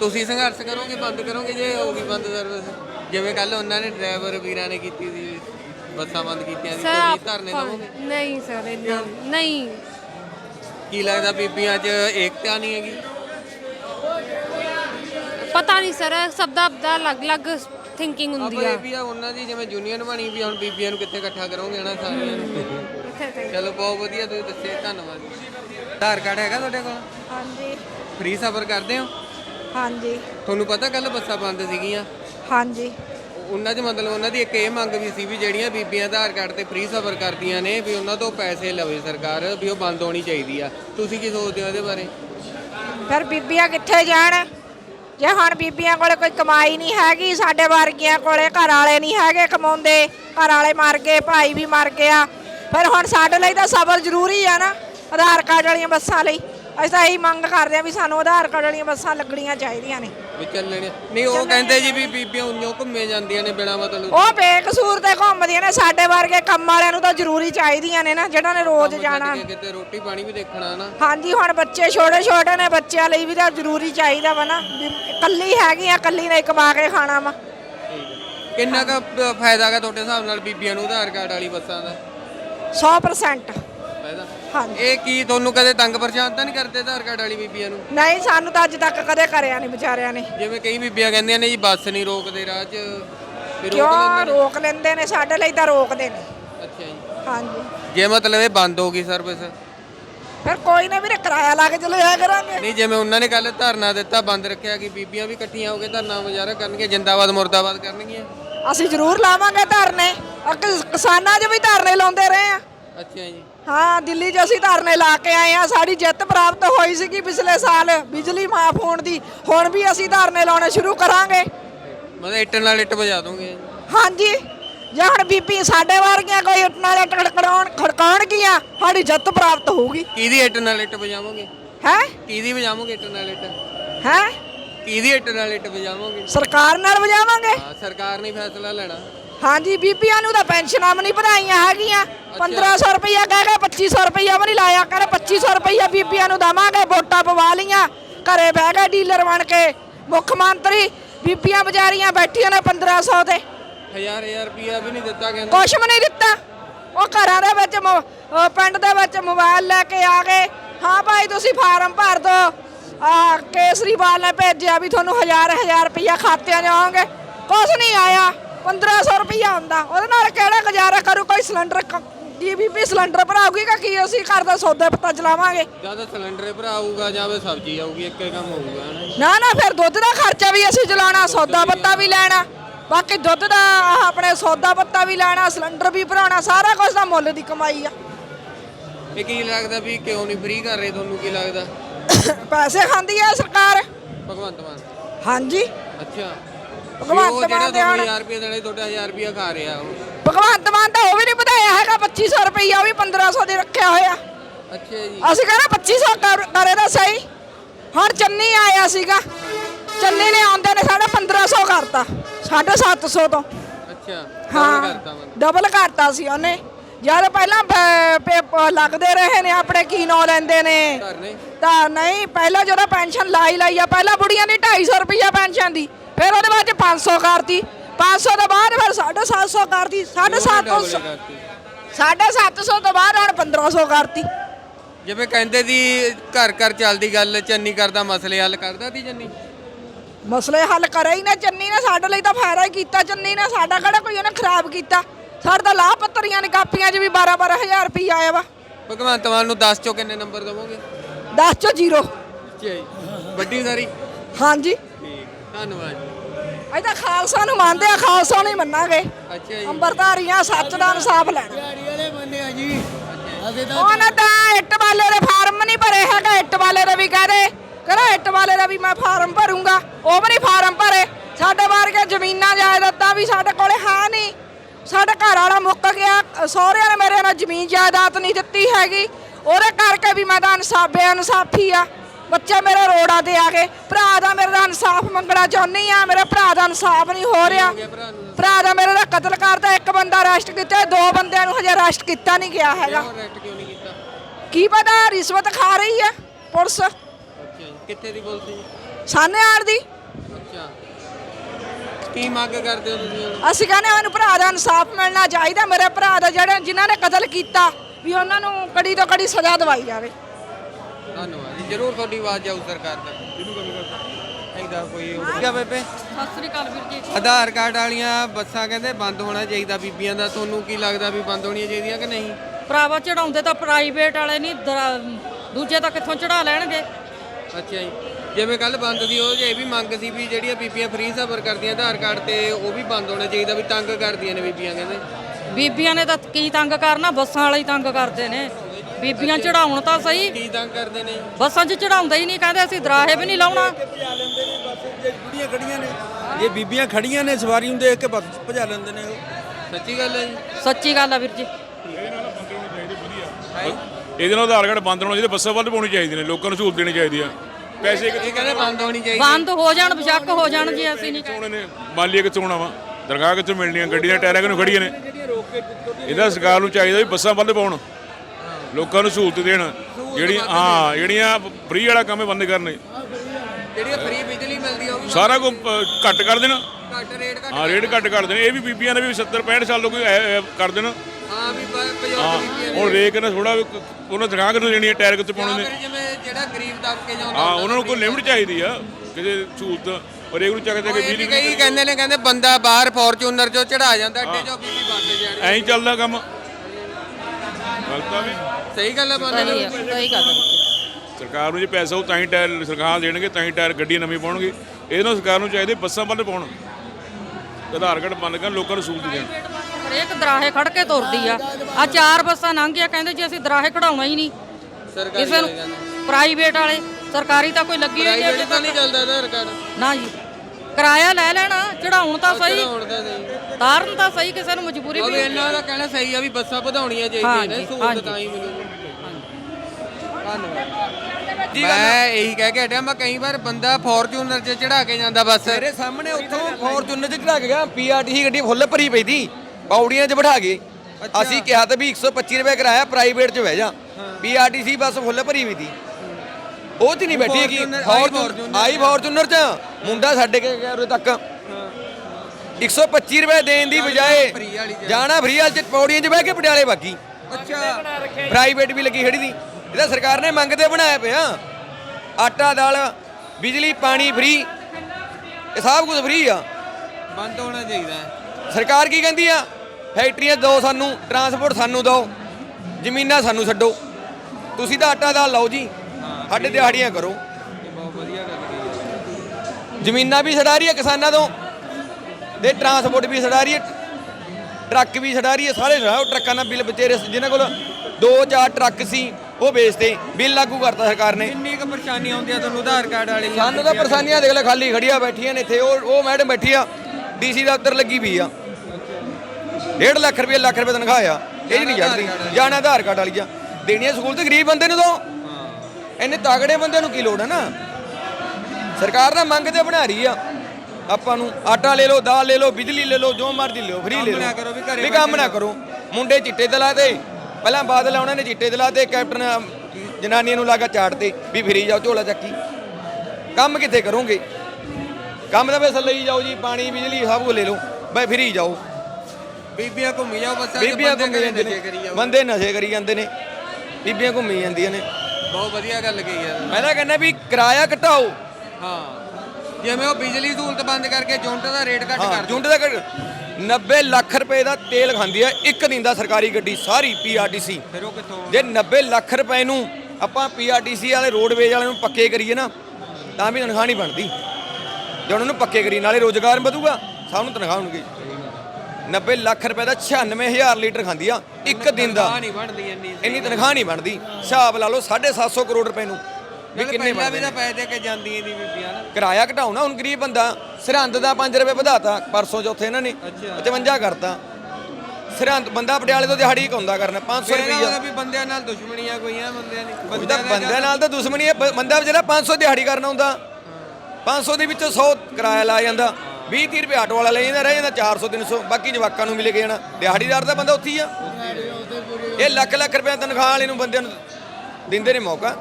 ਤੁਸੀਂ ਸੰਘਰਸ਼ ਕਰੋਗੇ ਬੰਦ ਕਰੋਗੇ ਜੇ ਹੋ ਗਈ ਬੰਦ ਸਰਵਿਸ ਜਿਵੇਂ ਕੱਲ ਉਹਨਾਂ ਨੇ ਡਰਾਈਵਰ ਵੀਰਾਂ ਨੇ ਕੀਤੀ ਸੀ ਬੱਸਾਂ ਬੰਦ ਕੀਤੀਆਂ ਸੀ ਤੁਸੀਂ ਧਰਨੇ ਆਪਾਂ- ਦੇਵੋਗੇ? ਨਹੀਂ ਸਰ ਇੰਨਾ ਨਹੀਂ। ਕੀ ਲੱਗਦਾ ਬੀਬੀਆਂ 'ਚ ਏਕਤਾ ਨਹੀਂ ਹੈਗੀ? ਪਤਾ ਨਹੀਂ ਸਰ ਸਭ ਦਾ ਆਪਦਾ ਅਲੱਗ-ਅਲੱਗ ਥਿੰਕਿੰਗ ਹੁੰਦੀ ਆਪਾਂ ਆ ਇਹ ਵੀ ਆ ਉਹਨਾਂ ਦੀ ਜਿਵੇਂ ਯੂਨੀਅਨ ਬਣੀ ਵੀ ਹੁਣ ਬੀਬੀਆਂ ਨੂੰ ਕਿੱਥੇ ਇਕੱਠਾ ਕਰੋਗੇ ਹਨਾ ਸਾਰੀਆਂ ਨੂੰ? ਚਲੋ ਬਹੁਤ ਵਧੀਆ ਤੁਸੀਂ ਦੱਸੇ ਧੰਨਵਾਦ। ਆਧਾਰ ਕਾਰਡ ਹੈਗਾ ਤੁਹਾਡੇ ਕੋਲ? ਹਾਂਜੀ। ਫ੍ਰੀ ਸਫ਼ਰ ਕਰਦੇ ਹੋ? ਹਾਂਜੀ। ਤੁਹਾਨੂੰ ਪਤਾ ਕੱਲ ਬੱਸਾਂ ਬੰਦ ਸੀਗੀਆਂ? ਹਾਂਜੀ। ਉਹਨਾਂ 'ਚ ਮਤਲਬ ਉਹਨਾਂ ਦੀ ਇੱਕ ਇਹ ਮੰਗ ਵੀ ਸੀ ਵੀ ਜਿਹੜੀਆਂ ਬੀਬੀਆਂ ਆਧਾਰ ਕਾਰਡ ਤੇ ਫ੍ਰੀ ਸਫ਼ਰ ਕਰਦੀਆਂ ਨੇ ਵੀ ਉਹਨਾਂ ਤੋਂ ਪੈਸੇ ਲਵੇ ਸਰਕਾਰ ਵੀ ਉਹ ਬੰਦ ਹੋਣੀ ਚਾਹੀਦੀ ਆ। ਤੁਸੀਂ ਕੀ ਸੋਚਦੇ ਹੋ ਇਹਦੇ ਬਾਰੇ? ਫਿਰ ਬੀਬੀਆਂ ਕਿੱਥੇ ਜਾਣ? ਜੇ ਹੁਣ ਬੀਬੀਆਂ ਕੋਲੇ ਕੋਈ ਕਮਾਈ ਨਹੀਂ ਹੈਗੀ ਸਾਡੇ ਵਰਗੀਆਂ ਕੋਲੇ ਘਰ ਵਾਲੇ ਨਹੀਂ ਹੈਗੇ ਕਮਾਉਂਦੇ। ਘਰ ਵਾਲੇ ਮਰ ਗਏ ਭਾਈ ਵੀ ਮਰ ਗਿਆ। ਫਿਰ ਹੁਣ ਸਾਡੇ ਲਈ ਤਾਂ ਸਬਰ ਜ਼ਰੂਰੀ ਆ ਨਾ ਆਧਾਰ ਕਾਰਡ ਵਾਲੀਆਂ ਬੱਸਾਂ ਲਈ। ਅਸੀਂ ਤਾਂ ਇਹੀ ਮੰਗ ਕਰਦੇ ਆ ਵੀ ਸਾਨੂੰ ਆਧਾਰ ਕਾਰਡ ਵਾਲੀਆਂ ਬੱਸਾਂ ਲੱਗਣੀਆਂ ਚਾਹੀਦੀਆਂ ਨੇ। ਵੀ ਚੱਲਣੇ ਨਹੀਂ ਉਹ ਕਹਿੰਦੇ ਜੀ ਵੀ ਬੀਬੀਆਂ ਉਈਓ ਘੁੰਮੇ ਜਾਂਦੀਆਂ ਨੇ ਬਿਨਾ ਮਤਲਬ ਉਹ ਬੇਕਸੂਰ ਤੇ ਘੁੰਮਦੀਆਂ ਨੇ ਸਾਡੇ ਵਰਗੇ ਕੰਮ ਵਾਲਿਆਂ ਨੂੰ ਤਾਂ ਜ਼ਰੂਰੀ ਚਾਹੀਦੀਆਂ ਨੇ ਨਾ ਜਿਹੜਾ ਨੇ ਰੋਜ਼ ਜਾਣਾ। ਕਿਤੇ ਰੋਟੀ ਪਾਣੀ ਵੀ ਦੇਖਣਾ ਨਾ। ਹਾਂਜੀ ਹੁਣ ਬੱਚੇ ਛੋਟੇ ਛੋਟੇ ਨੇ ਬੱਚਿਆਂ ਲਈ ਵੀ ਤਾਂ ਜ਼ਰੂਰੀ ਚਾਹੀਦਾ ਵਾ ਨਾ ਵੀ ਇਕੱਲੀ ਹੈਗੀ ਆ ਇਕੱਲੀ ਨੇ ਕਮਾ ਕੇ ਖਾਣਾ ਵਾ। ਕਿੰਨਾ ਕੁ ਫਾਇਦਾ ਹੈਗਾ ਤੁਹਾਡੇ ਹਿਸਾਬ ਨਾਲ ਬੀਬੀਆਂ ਨੂੰ ਆਧਾਰ ਕਾਰਡ ਵਾਲੀ ਬੱਸਾਂ ਦਾ? 100% ਫਾਇਦਾ? ਹਾਂਜੀ। ਇਹ ਕੀ ਤੁਹਾਨੂੰ ਕਦੇ ਤੰਗ ਪਰੇਸ਼ਾਨ ਤਾਂ ਨਹੀਂ ਕਰਦੇ ਆਧਾਰ ਕਾਰਡ ਵਾਲੀ ਬੀਬੀਆਂ ਨੂੰ? ਨਹੀਂ ਸਾਨੂੰ ਤਾਂ ਅੱਜ ਤੱਕ ਕਦੇ ਕਰਿਆ ਨਹੀਂ ਵਿਚਾਰਿਆਂ ਨੇ। ਜਿਵੇਂ ਕਈ ਬੀਬੀਆਂ ਕਹਿੰਦੀਆਂ ਨੇ ਜੀ ਬੱਸ ਨਹੀਂ ਰੋਕਦੇ ਰਾਹ 'ਚ ਫਿਰ ਰੋਕ ਕਿਉਂ? ਲੈਂਦੇ ਨੇ। ਰੋਕ ਲੈਂਦੇ ਨੇ ਸਾਡੇ ਲਈ ਤਾਂ ਰੋਕਦੇ ਨੇ। ਅੱਛਾ ਜੀ। ਹਾਂਜੀ। ਜੇ ਮਤਲਬ ਇਹ ਬੰਦ ਹੋ ਗਈ ਸਰਵਿਸ ਫਿਰ ਕੋਈ ਨਾ ਵੀਰੇ ਕਿਰਾਇਆ ਲਾ ਕੇ ਚਲੇ ਜਾਇਆ ਕਰਾਂਗੇ। ਨਹੀਂ ਜਿਵੇਂ ਉਹਨਾਂ ਨੇ ਕੱਲ ਧਰਨਾ ਦਿੱਤਾ ਬੰਦ ਰੱਖਿਆ ਕਿ ਬੀਬੀਆਂ ਵੀ ਇਕੱਠੀਆਂ ਹੋ ਕੇ ਧਰਨਾ ਮੁਜ਼ਾਹਰਾ ਜਿੰਦਾਬਾਦ ਮੁਰਦਾਬਾਦ ਕਰਨਗੀਆਂ। ਅਸੀਂ ਜ਼ਰੂਰ ਲਾਵਾਂਗੇ ਧਰਨੇ। ਅਹ ਕਿਸ- ਕਿਸਾਨਾਂ 'ਚ ਵੀ ਧਰਨੇ ਲਾਉਂਦੇ ਰਹੇ ਆ। ਅੱਛਾ ਜੀ। ਹਾਂ ਦਿੱਲੀ 'ਚ ਅਸੀਂ ਧਰਨੇ ਲਾ ਕੇ ਆਏ ਆ। ਸਾਡੀ ਜਿੱਤ ਪ੍ਰਾਪਤ ਹੋਈ ਸੀਗੀ ਪਿਛਲੇ ਸਾਲ। ਬਿਜਲੀ ਮਾਫ ਹੋਣ ਦੀ। ਹੁਣ ਵੀ ਅਸੀਂ ਧਰਨੇ ਲਾਉਣੇ ਸ਼ੁਰੂ ਕਰਾਂਗੇ। ਮਤਲਬ ਇੱਟ ਨਾਲ ਇੱਟ ਵਜਾ ਦੋਗੇ। ਹਾਂਜੀ। ਜੇ ਹੁਣ ਬੀਬੀ ਸਾਡੇ ਵਰਗੀਆਂ ਕੋਈ ਉੱਠ ਨਾਲੇ ਖੜਕਾਉਣ ਖੜਕਾਉਣਗੀਆਂ ਸਾਡੀ ਜਿੱਤ ਪ੍ਰਾਪਤ ਹੋਊਗੀ। ਕਿਹਦੀ ਇੱਟ ਨਾਲ ਇੱਟ ਵਜਾਵੋਗੇ? ਹੈ? ਕਿਹਦੀ ਵਜਾਵੋਗੇ ਇੱਟ ਨਾਲ ਇੱਟ? ਹੈ? ਕਿਹਦੀ ਇੱਟ ਨਾਲ ਇੱਟ ਵਜਾਵੋਗੇ? ਸਰਕਾਰ ਨਾਲ ਵਜਾਵਾਂਗੇ। ਹਾਂ ਸਰਕਾਰ ਨੇ ਫੈਸਲਾ ਲੈਣਾ। ਹਾਂਜੀ ਬੀਬੀਆਂ ਨੂੰ ਤਾਂ ਪੈਨਸ਼ਨਾਂ ਵੀ ਨਹੀਂ ਵਧਾਈਆਂ ਹੈਗੀਆਂ। 1500 ਰੁਪਈਆ ਕਹਿ ਕੇ 2500 ਰੁਪਈਆ ਵੀ ਨਹੀਂ ਲਾਇਆ ਕਹਿੰਦੇ 2500 ਰੁਪਈਆ ਬੀਬੀਆਂ ਨੂੰ ਦਵਾਂਗੇ ਵੋਟਾਂ ਪਵਾ ਲੀਆਂ ਘਰੇ ਬਹਿ ਗਏ ਡੀਲਰ ਬਣ ਕੇ ਮੁੱਖ ਮੰਤਰੀ। ਬੀਬੀਆਂ ਵਿਚਾਰੀਆਂ ਬੈਠੀਆਂ ਨੇ 1500 ਤੇ। ਹਜ਼ਾਰ ਹਜ਼ਾਰ ਰੁਪਿਆ ਵੀ ਨਹੀਂ ਦਿੱਤਾ ਕਹਿੰਦੇ। ਕੁਛ ਵੀ ਨਹੀਂ ਦਿੱਤਾ। ਉਹ ਘਰਾਂ ਦੇ ਵਿੱਚ ਮ- ਅਹ ਪਿੰਡ ਦੇ ਵਿੱਚ ਮੋਬਾਈਲ ਲੈ ਕੇ ਆ ਗਏ। ਹਾਂ ਭਾਈ ਤੁਸੀਂ ਫਾਰਮ ਭਰ ਦਿਓ ਆ ਕੇਸਰੀਵਾਲ ਨੇ ਭੇਜਿਆ ਵੀ ਤੁਹਾਨੂੰ ਹਜ਼ਾਰ ਹਜ਼ਾਰ ਰੁਪਈਆ ਖਾਤਿਆਂ 'ਚ ਕੁਛ ਨਹੀਂ ਆਇਆ। 1500 ਰੁਪਈਆ ਹੁੰਦਾ ਉਹਦੇ ਨਾਲ ਕਿਹੜਾ ਗੁਜ਼ਾਰਾ ਕਰੂ? ਕੋਈ ਸਿਲੰਡਰ ਜੀਬੀਪੀ ਸਿਲੰਡਰ ਭਰਾਊਗੀ ਕਿ ਕੀ? ਅਸੀਂ ਘਰ ਦਾ ਸੌਦਾ ਪੱਤਾ ਚਲਾਵਾਂਗੇ। ਜ਼ਿਆਦਾ ਸਿਲੰਡਰ ਭਰਾ ਆਊਗਾ ਜਾਂ ਸਬਜ਼ੀ ਆਊਗੀ ਇੱਕੇ ਕੰਮ ਹੋਊਗਾ ਨਾ? ਨਾ ਫਿਰ ਦੁੱਧ ਦਾ ਖਰਚਾ ਵੀ ਅਸੀਂ ਚਲਾਉਣਾ ਸੌਦਾ ਪੱਤਾ ਵੀ ਲੈਣਾ। ਬਾਕੀ ਦੁੱਧ ਦਾ ਆਪਣੇ ਸੌਦਾ ਪੱਤਾ ਵੀ ਲੈਣਾ ਸਿਲੰਡਰ ਵੀ ਭਰਾਉਣਾ ਸਾਰਾ ਕੁਝ ਦਾ ਮੁੱਲ ਦੀ ਕਮਾਈ ਆ। ਇਹ ਕੀ ਲੱਗਦਾ ਵੀ ਕਿਉਂ ਨਹੀਂ ਫ੍ਰੀ ਕਰ ਰਹੇ ਤੁਹਾਨੂੰ ਕੀ ਲੱਗਦਾ? ਪੈਸੇ ਖਾਂਦੀ ਆ ਸਰਕਾਰ। ਭਗਵੰਤ ਮਾਨ। ਹਾਂਜੀ। ਅੱਛਾ। ਭਗਵੰਤ ਮਾਨ ਦੇ ਹੁਣ- ਤੁਹਾਨੂੰ 1000 ਰੁਪਏ ਦੇਣੇ ਤੁਹਾਡਾ 1000 ਰੁਪਏ ਖਾ ਰਿਹਾ ਉਹ। ਭਗਵੰਤ ਮਾਨ ਤਾਂ ਉਹ ਵੀ ਨਹੀਂ ਵਧਾਇਆ ਹੈਗਾ 2500 ਰੁਪਈਆ ਉਹ ਵੀ 1500 ਦੇ ਰੱਖਿਆ ਹੋਇਆ। ਅੱਛਾ ਜੀ। ਅਸੀਂ ਕਹਿੰਦੇ 2500 ਕਰ- ਕਰੇ ਤਾਂ ਸਹੀ। ਹੁਣ ਚੰਨੀ ਆਇਆ ਸੀਗਾ। ਚੰਨੀ ਨੇ ਆਉਂਦੇ ਨੇ ਸਾਡਾ 1500 ਕਰਤਾ 750 ਤੋਂ। ਅੱਛਾ ਹਾਂ ਹਾਂ ਕਰਤਾ ਮੈਂ ਡਬਲ ਕਰਤਾ ਸੀ ਉਹਨੇ। ਜਦ ਪਹਿਲਾਂ ਪ- ਪੇਪਰ ਲੱਗਦੇ ਰਹੇ ਨੇ ਆਪਣੇ ਕੀ ਨਾਂ ਲੈਂਦੇ ਨੇ। ਤਾਂ ਨਹੀਂ ਪਹਿਲਾਂ ਜਦੋਂ ਪੈਨਸ਼ਨ ਲਾਈ ਲਾਈ ਆ ਪਹਿਲਾਂ ਬੁੜੀਆਂ ਦੀ 250 ਰੁਪਈਆ ਪੈਨਸ਼ਨ ਦੀ। ਫਿਰ ਉਹਦੇ ਬਾਅਦ ਚ 500 ਕਰਤੀ 500 ਤੋਂ ਬਾਅਦ ਫਿਰ 750 ਕਰਤੀ 750 ਡਬਲ ਕਰਤੀ। 750 ਤੋਂ ਬਾਅਦ ਹੁਣ 1500 ਕਰਤੀ ਜਿਵੇਂ ਕਹਿੰਦੇ ਦੀ ਘਰ ਘਰ ਚੱਲਦੀ ਗੱਲ ਚੰਨੀ ਕਰਦਾ ਮਸਲੇ ਹੱਲ ਕਰਦਾ ਤੀ ਚੰਨੀ? ਮਸਲੇ ਹੱਲ ਕਰੇ ਹੀ ਨਾ ਚੰਨੀ ਨੇ ਸਾਡੇ ਲਈ ਤਾਂ ਫਾਇਦਾ ਹੀ ਕੀਤਾ ਚੰਨੀ ਨੇ ਸਾਡਾ ਕਿਹੜਾ ਕੋਈ ਉਹਨੇ ਖਰਾਬ ਕੀਤਾ? ਸਾਡੇ ਤਾਂ ਲਾਭ ਪੱਤਰੀਆਂ ਨੇ ਕਾਪੀਆਂ 'ਚ ਵੀ 12 12000 ਰੁਪਈਆ ਆਇਆ ਵਾ। ਭਗਵੰਤ ਮਾਨ ਨੂੰ 10 ਚੋਂ ਕਿੰਨੇ ਨੰਬਰ ਦਵੋਗੇ? 10 ਚੋਂ 0 ਅੱਛਾ ਜੀ। ਵੱਡੀ ਸਾਰੀ ਹਾਂਜੀ। ਧੰਨਵਾਦ ਜੀ। ਅਸੀਂ ਤਾਂ ਖਾਲਸਾ ਨੂੰ ਮੰਨਦੇ ਆ ਖਾਲਸਾ ਨੂੰ ਹੀ ਮੰਨਾਂਗੇ। ਅੱਛਾ ਜੀ। ਅੰਬਰਧਾਰੀਆਂ ਸੱਚ ਦਾ ਇਨਸਾਫ ਲੈਣਾ। ਵਾਲੇ ਬੰਦੇ ਆ ਜੀ। ਅਸੀਂ ਤਾਂ ਉਹਨਾਂ ਦਾ ਇੱਟ ਵਾਲੇ ਦੇ ਫਾਰਮ ਨਹੀਂ ਭਰੇ ਹੈਗਾ ਇੱਟ ਵਾਲੇ ਦੇ ਵੀ ਕਹਦੇ ਕਹਿੰਦਾ ਇੱਟ ਵਾਲੇ ਦਾ ਵੀ ਮੈਂ ਫਾਰਮ ਭਰੂੰਗਾ ਉਹ ਵੀ ਨਹੀਂ ਫਾਰਮ ਭਰੇ। ਸਾਡੇ ਵਰਗੇ ਜ਼ਮੀਨਾਂ ਜਾਇਦਾਦਾਂ ਵੀ ਸਾਡੇ ਕੋਲੇ ਹੈ ਨਹੀਂ। ਸਾਡੇ ਘਰ ਵਾਲਾ ਮੁੱਕ ਗਿਆ ਸਹੁਰਿਆਂ ਨੇ ਮੇਰੇ ਨਾਲ ਜ਼ਮੀਨ ਜਾਇਦਾਦ ਨਹੀਂ ਦਿੱਤੀ ਹੈਗੀ। ਉਹਦੇ ਕਰਕੇ ਵੀ ਮੈਂ ਤਾਂ ਇਨਸਾਫ ਬੇਇਨਸਾਫੀ ਆ। ਬੱਚੇ ਮੇਰੇ ਰੋੜਾ ਤੇ ਆ ਗਏ ਭਰਾ ਦਾ ਮੇਰੇ ਦਾ ਇਨਸਾਫ ਮੰਗਣਾ ਚਾਹੁੰਦੀ ਆ ਮੇਰੇ ਭਰਾ ਦਾ ਇਨਸਾਫ ਨਹੀਂ ਹੋ ਰਿਹਾ। ਭਰਾ ਦਾ ਮੇਰੇ ਦਾ ਕਤਲ ਕਰਦਾ ਇੱਕ ਬੰਦਾ ਅਰੈਸਟ ਕੀਤਾ ਦੋ ਬੰਦਿਆਂ ਨੂੰ ਹਜੇ ਅਰੈਸਟ ਕੀਤਾ ਨਹੀਂ ਗਿਆ ਹੈਗਾ। ਕਿਉਂ arrest ਕਿਉਂ ਨਹੀਂ ਕੀਤਾ? ਕੀ ਪਤਾ ਰਿਸ਼ਵਤ ਖਾ ਰਹੀ ਹੈ ਪੁਲਿਸ। ਕਿੱਥੇ ਦੀ ਪੁਲਿਸ ਜੀ? ਸਾਨੇ ਆੜ ਦੀ। ਅੱਛਾ। ਕੀ ਮੰਗ ਕਰਦੇ ਹੋ ਤੁਸੀਂ? ਅਸੀਂ ਕਹਿੰਦੇ ਮੈਨੂੰ ਭਰਾ ਦਾ ਇਨਸਾਫ ਮਿਲਣਾ ਚਾਹੀਦਾ ਮੇਰੇ ਭਰਾ ਦਾ ਜਿਹੜੇ ਜਿਨ੍ਹਾਂ ਨੇ ਕਤਲ ਕੀਤਾ ਵੀ ਉਹਨਾਂ ਨੂੰ ਕੜੀ ਤੋਂ ਕੜੀ ਸਜ਼ਾ ਦਵਾਈ ਜਾਵੇ। ਧੰਨਵਾਦ ਜੀ। ਜਰੂਰ ਤੁਹਾਡੀ ਆਵਾਜ਼ ਜਾਊ ਸਰਕਾਰ ਤੱਕ। ਇਹਨੂੰ ਕਮੀ ਕਰਦਾ? ਇਹਦਾ ਕੋਈ ਠੀਕ ਆ ਬੇਬੇ? ਸਤਿ ਸ੍ਰੀ ਅਕਾਲ ਵੀਰ ਜੀ। ਆਧਾਰ ਕਾਰਡ ਵਾਲੀਆਂ ਬੱਸਾਂ ਕਹਿੰਦੇ ਬੰਦ ਹੋਣਾ ਚਾਹੀਦਾ ਬੀਬੀਆਂ ਦਾ। ਤੁਹਾਨੂੰ ਕੀ ਲੱਗਦਾ ਵੀ ਬੰਦ ਹੋਣੀਆਂ ਚਾਹੀਦੀਆਂ ਕਿ ਨਹੀਂ? ਭਰਾਵਾ ਚੜਾਉਂਦੇ ਤਾਂ ਪ੍ਰਾਈਵੇਟ ਵਾਲੇ ਨਹੀਂ ਦਰਾ- ਦੂਜੇ ਤਾਂ ਕਿੱਥੋਂ ਚੜਾ ਲੈਣਗੇ। ਅੱਛਾ ਜੀ। ਜਿਵੇਂ ਕੱਲ ਬੰਦ ਸੀ ਉਹ 'ਚ ਇਹ ਵੀ ਮੰਗ ਸੀ ਵੀ ਜਿਹੜੀਆਂ ਬੀਬੀਆਂ ਫ੍ਰੀ ਸਫ਼ਰ ਕਰਦੀਆਂ ਆਧਾਰ ਕਾਰਡ ਤੇ ਉਹ ਵੀ ਬੰਦ ਹੋਣਾ ਚਾਹੀਦਾ ਵੀ ਤੰਗ ਕਰਦੀਆਂ ਨੇ ਬੀਬੀਆਂ ਕਹਿੰਦੇ। ਬੀਬੀਆਂ ਨੇ ਤਾਂ ਕੀ ਤੰਗ ਕਰਨਾ? ਬੱਸਾਂ ਵਾਲੇ ਹੀ ਤੰਗ ਕਰਦੇ ਨੇ। ਬੀਬੀਆਂ ਚੜਾਉਣ ਤਾਂ ਸਹੀ। ਕੀ ਤੰਗ ਕਰਦੇ ਨੇ? ਬੱਸਾਂ 'ਚ ਚੜਾਉਂਦੇ ਹੀ ਨਹੀਂ ਕਹਿੰਦੇ ਅਸੀਂ ਦਰਾਹੇ ਵੀ ਨਹੀਂ ਲਾਉਣਾ। ਭਜਾ ਲੈਂਦੇ ਨੇ ਬਸ ਜੇ ਬੁੜੀਆਂ ਖੜੀਆਂ ਨੇ। ਜੇ ਬੀਬੀਆਂ ਖੜੀਆਂ ਨੇ ਸਵਾਰੀ ਨੂੰ ਦੇਖ ਕੇ ਬਸ ਭਜਾ ਲੈਂਦੇ ਨੇ ਉਹ। ਸੱਚੀ ਗੱਲ ਹੈ ਜੀ। ਸੱਚੀ ਗੱਲ ਆ ਵੀਰ ਜੀ। ਇਹਦੇ ਨਾਲ ਆਧਾਰ ਕਾਰਡ ਬੰਦ ਹੋਣਾ ਚਾਹੀਦਾ ਬੱਸਾਂ ਵੱਧ ਪਾਉਣੀ ਚਾਹੀਦੀਆਂ ਨੇ ਲੋਕਾਂ ਨੂੰ ਸਹੂਲਤ ਦੇਣੀ ਚਾਹੀਦੀ ਆ। ਪੈਸੇ ਕਿੱਥੇ ਕਹਿੰਦੇ ਬੰਦ ਹੋਣੀ ਚਾਹੀਦੀ। ਬੰਦ ਹੋ ਜਾਣ ਬਸ਼ੱਕ ਹੋ ਜਾਣ ਜੀ ਅਸੀਂ ਨਹੀਂ ਚੋਣ ਨੇ? ਮਾਲੀਏ ਕਿੱਥੋਂ ਆਉਣਾ ਵਾ। ਦਰਗਾਹ ਕਿੱਥੋਂ ਮਿਲਣੀਆਂ ਗੱਡੀਆਂ ਟਾਇਰਾਂ ਕਿਨੂੰ ਖੜੀਆਂ ਨੇ? ਇਹਦਾ ਸਰਕਾਰ ਨੂੰ ਚਾਹੀਦਾ ਵੀ ਬੱਸਾਂ ਬੰਦ ਪਾਉਣ। ਲੋਕਾਂ ਨੂੰ ਸਹੂਲਤ ਦੇਣ ਜਿਹੜੀਆਂ ਹਾਂ ਜਿਹੜੀਆਂ ਫ੍ਰੀ ਵਾਲਾ ਕੰਮ ਬੰਦ ਕਰਨੇ। ਜਿਹੜੀ ਫ੍ਰੀ ਬਿਜਲੀ ਮਿਲਦੀ ਆ ਉਹ ਵੀ ਸਾਰਾ ਕੁਝ ਘੱਟ ਕਰ ਦੇਣ। ਘੱਟ ਰੇਟ ਘੱਟ ਹਾਂ ਰੇਟ ਘੱਟ ਕਰ ਦੇਣ। ਇਹ ਵੀ ਬੀਬੀਆਂ ਨੇ ਵੀ 70 65 ਸਾਲ ਐ ਕਰ ਦੇਣ। ਹਾਂ ਵੀ ਬਜ਼ੁਰਗ ਬੀਬੀਆਂ ਹੁਣ ਰੇਕ ਨੇ ਥੋੜਾ ਉਹਨਾਂ ਦਰਗਾਹ ਕਿੱਥੋਂ ਦੇਣੀ ਹੈ ਟਾਇਰ ਕਿੱਥੇ ਪਾਉਣੇ ਨੇ। ਜਿਵੇਂ ਜਿਹੜਾ ਗਰੀਬ ਦਬਕੇ ਜਾਂਦਾ ਹਾਂ ਉਹਨਾਂ ਨੂੰ ਕੋਈ ਲਿਮਟ ਚਾਹੀਦੀ ਆ ਕਿਸੇ ਸਹੂਲਤ। ਔਰ ਇਹ ਨੂੰ ਕਿ ਇਹ ਵੀ ਬਿਜਲੀ ਕਈ ਕਹਿੰਦੇ ਨੇ ਕਹਿੰਦੇ ਬੰਦਾ ਬਾਹਰ ਫੋਰਚੂਨਰ ਚੋਂ ਚੜਾ ਜਾਂਦਾ ਅੱਡੇ ਚੋਂ ਬੀਬੀ ਬੰਦ ਜਾਣੀ। ਐਂ ਚੱਲਦਾ ਕੰਮ। ਗਲਤਾ ਵੀ। ਸਹੀ ਗੱਲ ਹੈ ਬੰਦੇ ਨੂੰ ਸਹੀ ਗੱਲ ਸਰਕਾਰ ਨੂੰ ਜੇ ਪੈਸਾ ਉਹ ਤਾਂ ਹੀ ਟਾਇਰ ਸਰਕਾਰ ਦੇਣਗੇ ਤਾਂ ਹੀ ਟਾਇਰ ਗੱਡੀ ਨਵੀਂ ਪਾਉਣਗੇ। ਇਹਦੇ ਨਾਲ ਸਰਕਾਰ ਨੂੰ ਚਾਹੀਦੇ ਬੱਸਾਂ ਬੰਦ ਪਾਉਣ। ਆਧਾਰ ਕਾਰਡ ਬੰਦ ਕਰਨ ਲੋਕਾਂ ਨੂੰ ਸਹੂਲਤ ਦੇਣ। ਹਰੇਕ ਦਰਾਹੇ ਖੜ ਕੇ ਤੁਰਦੀ ਆ। ਆ ਚਾਰ ਬੱਸਾਂ ਲੰਘ ਗਿਆ ਕਹਿੰਦੇ ਜੀ ਅਸੀਂ ਦਰਾਹੇ ਕਢਾਉਣਾ ਹੀ ਨਹੀਂ। ਸਰਕਾਰੀ ਕਿਸੇ ਨੂੰ ਪ੍ਰਾਈਵੇਟ ਵਾਲੇ ਸਰਕਾਰੀ ਤਾਂ ਕੋਈ ਲੱਗੀ ਹੋਈ ਪ੍ਰਾਈਵੇਟ ਨਹੀਂ ਤਾਂ ਨਹੀਂ ਚੱਲਦਾ ਆਧਾਰ ਕਾਰਡ। ਨਾ ਜੀ। ਕਿਰਾਇਆ ਲੈ ਲੈਣਾ ਚੜਾਉਣ ਤਾਂ ਸਹੀ। ਹੁਣ ਤਾਂ ਸਹੀ। ਤਾਰਨ ਤਾਂ ਸਹੀ ਕਿਸੇ ਨੂੰ ਮਜਬੂਰੀ ਉਹ ਵੀ ਇਹਨਾਂ ਦਾ ਕਹਿਣਾ ਸਹੀ ਆ ਵੀ ਬੱਸਾਂ ਵਧਾਉਣੀਆਂ ਚਾਹੀਦੀਆਂ ਨੇ ਹਾਂਜੀ, ਸਹੂਲਤ ਹਾਂਜੀ। ਤਾਂ ਹੀ ਮਿਲੂਗੀ। ਧੰਨਵਾਦ। ਮੈਂ ਇਹੀ ਕਹਿ ਕੇ ਹਟਿਆ ਮੈਂ ਕਈ ਵਾਰ ਬੰਦਾ ਫੋਰਚੂਨਰ 'ਚ ਚੜਾ ਕੇ ਜਾਂਦਾ ਬੱਸ। ਮੇਰੇ ਸਾਹਮਣੇ ਉੱਥੋਂ ਫੋਰਚੂਨਰ ਚ ਚੜਾ ਕੇ ਗਿਆ ਪੀਆਰਟੀਸੀ ਗੱਡੀ ਫੁੱਲ ਭਰੀ ਪਈ ਦੀ ਪੌੜੀਆਂ 'ਚ ਬਿਠਾ ਗਏ ਅਸੀਂ ਕਿਹਾ ਤਾਂ ਵੀ 125 ਰੁਪਏ ਕਿਰਾਇਆ ਪ੍ਰਾਈਵੇਟ 'ਚ ਬਹਿ ਜਾ। ਪੀਆਰਟੀਸੀ ਬੱਸ ਫੁੱਲ ਭਰੀ ਪਈ ਦੀ ਉਹ 'ਚ ਨਹੀਂ ਬੈਠੀ ਹੈਗੀ Fortuner, ਆਈ ਫੋਰਚੂਨਰ ਆਈ ਫੋਰਚੂਨਰ 'ਚ। ਮੁੰਡਾ ਛੱਡ ਕੇ ਗਿਆ ਉਰੇ ਤੱਕ। 125 ਰੁਪਏ ਦੇਣ ਦੀ ਬਜਾਏ free ਵਾਲੀ 'ਚ। ਜਾਣਾ ਫਰੀ ਵਾਲ 'ਚ ਪੌੜੀਆਂ 'ਚ ਬਹਿ ਕੇ ਪਟਿਆਲੇ ਬਾਕੀ ਅੱਛਾ। ਪ੍ਰਾਈਵੇਟ ਵੀ ਲੱਗੀ ਖੜੀ ਦੀ। ਇਹਦਾ ਸਰਕਾਰ ਨੇ ਮੰਗਦੇ ਬਣਾਇਆ ਪਿਆ। ਆਟਾ ਦਾਲ ਬਿਜਲੀ ਪਾਣੀ ਫ੍ਰੀ ਇਹ ਸਭ ਕੁਝ ਫ੍ਰੀ ਆ। ਬੰਦ ਹੋਣਾ ਚਾਹੀਦਾ ਹੈ। ਸਰਕਾਰ ਕੀ ਕਹਿੰਦੀ ਆ? ਫੈਕਟਰੀਆਂ ਦਿਓ ਸਾਨੂੰ ਟਰਾਂਸਪੋਰਟ ਸਾਨੂੰ ਦਿਓ। ਜ਼ਮੀਨਾਂ ਸਾਨੂੰ ਛੱਡੋ। ਤੁਸੀਂ ਤਾਂ ਆਟਾ ਦਾਲ ਲਾਓ ਜੀ। ਸਾਡੇ ਦਿਹਾੜੀਆਂ ਕਰੋ। ਬਹੁਤ ਵਧੀਆ ਗੱਲ ਕਹੀ ਜ਼ਮੀਨਾਂ ਵੀ ਛਡਾ ਰਹੀ ਹੈ ਕਿਸਾਨਾਂ ਤੋਂ। ਤੇ ਟਰਾਂਸਪੋਰਟ ਵੀ ਛਡਾ ਰਹੀ ਹੈ ਟਰੱਕ ਵੀ ਛਡਾ ਰਹੀ ਹੈ ਸਾਰੇ ਛਡਾਓ ਟਰੱਕਾਂ ਨਾਲ ਬਿੱਲ ਬਚੇਰੇ ਜਿਨ੍ਹਾਂ ਕੋਲ ਦੋ ਚਾਰ ਟਰੱਕ ਸੀ ਉਹ ਵੇਚਦੇ ਬਿੱਲ ਲਾਗੂ ਕਰਤਾ ਸਰਕਾਰ ਨੇ। ਕਿੰਨੀ ਕੁ ਪਰੇਸ਼ਾਨੀ ਆਉਂਦੀ ਆ ਤੁਹਾਨੂੰ ਆਧਾਰ ਕਾਰਡ ਵਾਲੀ ਸਾਨੂੰ ਤਾਂ ਪਰੇਸ਼ਾਨੀਆਂ ਦੇਖ ਲੈ ਖਾਲੀ ਖੜੀਆਂ ਬੈਠੀਆਂ ਨੇ ਇੱਥੇ ਉਹ ਉਹ ਮੈਡਮ ਬੈਠੀ ਆ ਡੀਸੀ ਦਫ਼ਤਰ ਲੱਗੀ ਵੀ ਆ। 1.5 ਲੱਖ ਰੁਪਏ ਲੱਖ ਰੁਪਏ ਤਨਖਾਹ ਆ ਇਹ ਨਹੀਂ ਜੜਦੀ ਜਾਣਾ ਆਧਾਰ ਕਾਰਡ ਵਾਲੀ ਆ। ਦੇਣੀ ਸਕੂਲ ਤੇ ਗਰੀਬ ਬੰਦੇ ਨੂੰ ਦੋ ਇੰਨੇ ਤਾਗੜੇ ਬੰਦੇ ਨੂੰ ਕੀ ਲੋੜ ਹੈ ਨਾ? ਸਰਕਾਰ ਨਾ ਮੰਗ ਤੇ ਬਣਾ ਰਹੀ ਆ। ਆਪਾਂ ਨੂੰ ਆਟਾ ਲੈ ਲਓ ਦਾਲ ਲੈ ਲਓ ਬਿਜਲੀ ਲੈ ਲਓ ਜੋ ਮਰਜ਼ੀ ਲਿਓ ਫ੍ਰੀ ਲੈ ਕੰਮ ਨਾ ਲਓ। ਕਰੋ ਵੀ ਕੰਮ ਨਾ ਕਰੋ। ਮੁੰਡੇ ਚਿੱਟੇ ਦਲਾ ਤੇ ਪਹਿਲਾਂ ਬਾਦਲ ਆਉਣਾ ਨੇ ਚਿੱਟੇ ਦਲਾ ਤੇ ਕੈਪਟਨ ਜਨਾਨੀਆਂ ਨੂੰ ਲਾਗਾ ਚਾਟ ਤੇ ਵੀ ਫਰੀ ਜਾਓ ਝੋਲਾ ਚੱਕੀ। ਕੰਮ ਕਿੱਥੇ ਕਰੋਗੇ? ਕੰਮ ਤਾਂ ਬਸ ਲਈ ਜਾਓ ਜੀ ਪਾਣੀ ਬਿਜਲੀ ਸਭ ਕੁਝ ਲੈ ਲਓ ਬਈ ਫਰੀ ਜਾਓ। ਬੀਬੀਆਂ ਘੁੰਮੀ ਜਾਓ ਬੱਸਾਂ ਬੀਬੀਆਂ ਘੁੰਮੀ ਜਾਂਦੇ ਨੇ। ਬੰਦੇ ਨਸ਼ੇ ਕਰੀ ਜਾਂਦੇ ਨੇ। ਬੀਬੀਆਂ ਘੁੰਮੀ ਜਾਂਦੀਆਂ ਨੇ। ਬਹੁਤ ਵਧੀਆ ਗੱਲ ਕਹੀ ਆ। ਮੈਂ ਤਾਂ ਕਹਿੰਦਾ ਵੀ ਕਿਰਾਇਆ ਘਟਾਓ। ਹਾਂ। ਜਿਵੇਂ ਉਹ ਬਿਜਲੀ ਸਹੂਲਤ ਬੰਦ ਕਰਕੇ ਜੁੰਟ ਦਾ ਰੇਟ ਘੱਟ ਹਾਂ ਕਰ ਜੁੰਡ ਦਾ ਘੱਟ- 90 ਲੱਖ ਰੁਪਏ ਦਾ ਤੇਲ ਖਾਂਦੀ ਹੈ ਇੱਕ ਦਿਨ ਦਾ ਸਰਕਾਰੀ ਗੱਡੀ ਸਾਰੀ ਪੀਆਰਟੀਸੀ ਫਿਰ ਉਹ ਕਿੱਥੋਂ ਜੇ 90 ਲੱਖ ਰੁਪਏ ਨੂੰ ਆਪਾਂ ਪੀਆਰਟੀਸੀ ਵਾਲੇ ਰੋਡਵੇਜ ਵਾਲਿਆਂ ਨੂੰ ਪੱਕੇ ਕਰੀਏ ਨਾ ਤਾਂ ਵੀ ਤਨਖਾਹ ਨਹੀਂ ਬਣਦੀ। ਜੇ ਉਹਨਾਂ ਨੂੰ ਪੱਕੇ ਕਰੀ ਨਾਲੇ ਰੋਜ਼ਗਾਰ ਵਧੂਗਾ ਸਭ ਨੂੰ ਤਨਖਾਹ ਹੋਣਗੀ। 90 ਲੱਖ ਰੁਪਏ ਦਾ 96000 ਲੀਟਰ ਖਾਂਦੀ ਆ ਇੱਕ ਦਿਨ ਦਾ। ਤਨਖਾਹ ਨਹੀਂ ਬਣਦੀ ਇੰਨੀ ਇੰਨੀ ਤਨਖਾਹ ਨਹੀਂ ਬਣਦੀ। ਹਿਸਾਬ ਲਾ ਲਓ 750 ਕਰੋੜ ਰੁਪਏ ਨੂੰ। ਵੀ ਕਿੰਨੇ ਪਹਿਲਾਂ ਬਣਦੇ ਵੀ ਨੇ ਤਾਂ ਪੈਸੇ ਦੇ ਕੇ ਜਾਂਦੀਆਂ ਦੀ ਬੀਬੀਆਂ ਨਾ। ਕਿਰਾਇਆ ਘਟਾਉਣਾ ਹੁਣ ਗਰੀਬ ਬੰਦਾ ਸਰਹੰਦ ਦਾ 5 ਰੁਪਏ ਵਧਾਤਾ ਪਰਸੋਂ ਚੌਥੇ ਇਹਨਾਂ ਨੇ ਅੱਛਾ। 55 ਕਰਤਾ। ਸਰਹੰਦ ਬੰਦਾ ਪਟਿਆਲੇ ਤੋਂ ਦਿਹਾੜੀ ਕਾਉਂਦਾ ਕਰਨਾ 500 ਫਿਰ ਰੁਪਈਆ। ਵੀ ਬੰਦਿਆਂ ਨਾਲ ਦੁਸ਼ਮਣੀਆਂ ਕੋਈ ਆ ਬੰਦਿਆਂ ਦੀ ਉਹਦਾ ਬੰਦਿਆਂ ਨਾਲ ਤਾਂ ਦੁਸ਼ਮਣੀ ਹੈ ਬ- ਬੰਦਾ ਵਿਚਾਰਾ 500 ਦਿਹਾੜੀ ਕਰਨਾ ਹੁੰਦਾ। 500 ਦੇ ਵਿੱਚੋਂ 100 ਕਿਰਾਇਆ ਲਾ ਜਾਂਦਾ। 20 30 ਰੁਪਏ ਆਟੋ ਵਾਲਾ ਲੈ ਜਾਂਦਾ ਰਹਿ ਜਾਂਦਾ 400 300 ਬਾਕੀ ਜਵਾਕਾਂ ਨੂੰ ਮਿਲੇ ਕੇ ਜਾਣਾ। ਦਿਹਾੜੀਦਾਰ ਦਾ ਬੰਦਾ ਉੱਥੇ ਹੀ ਆ। ਇਹ ਲੱਖ ਲੱਖ ਰੁਪਏ ਤਨਖਾਹ ਵਾਲੇ ਨੂੰ ਬੰਦਿਆਂ ਨੂੰ ਦਿੰਦੇ ਨੇ ਮੌਕਾ।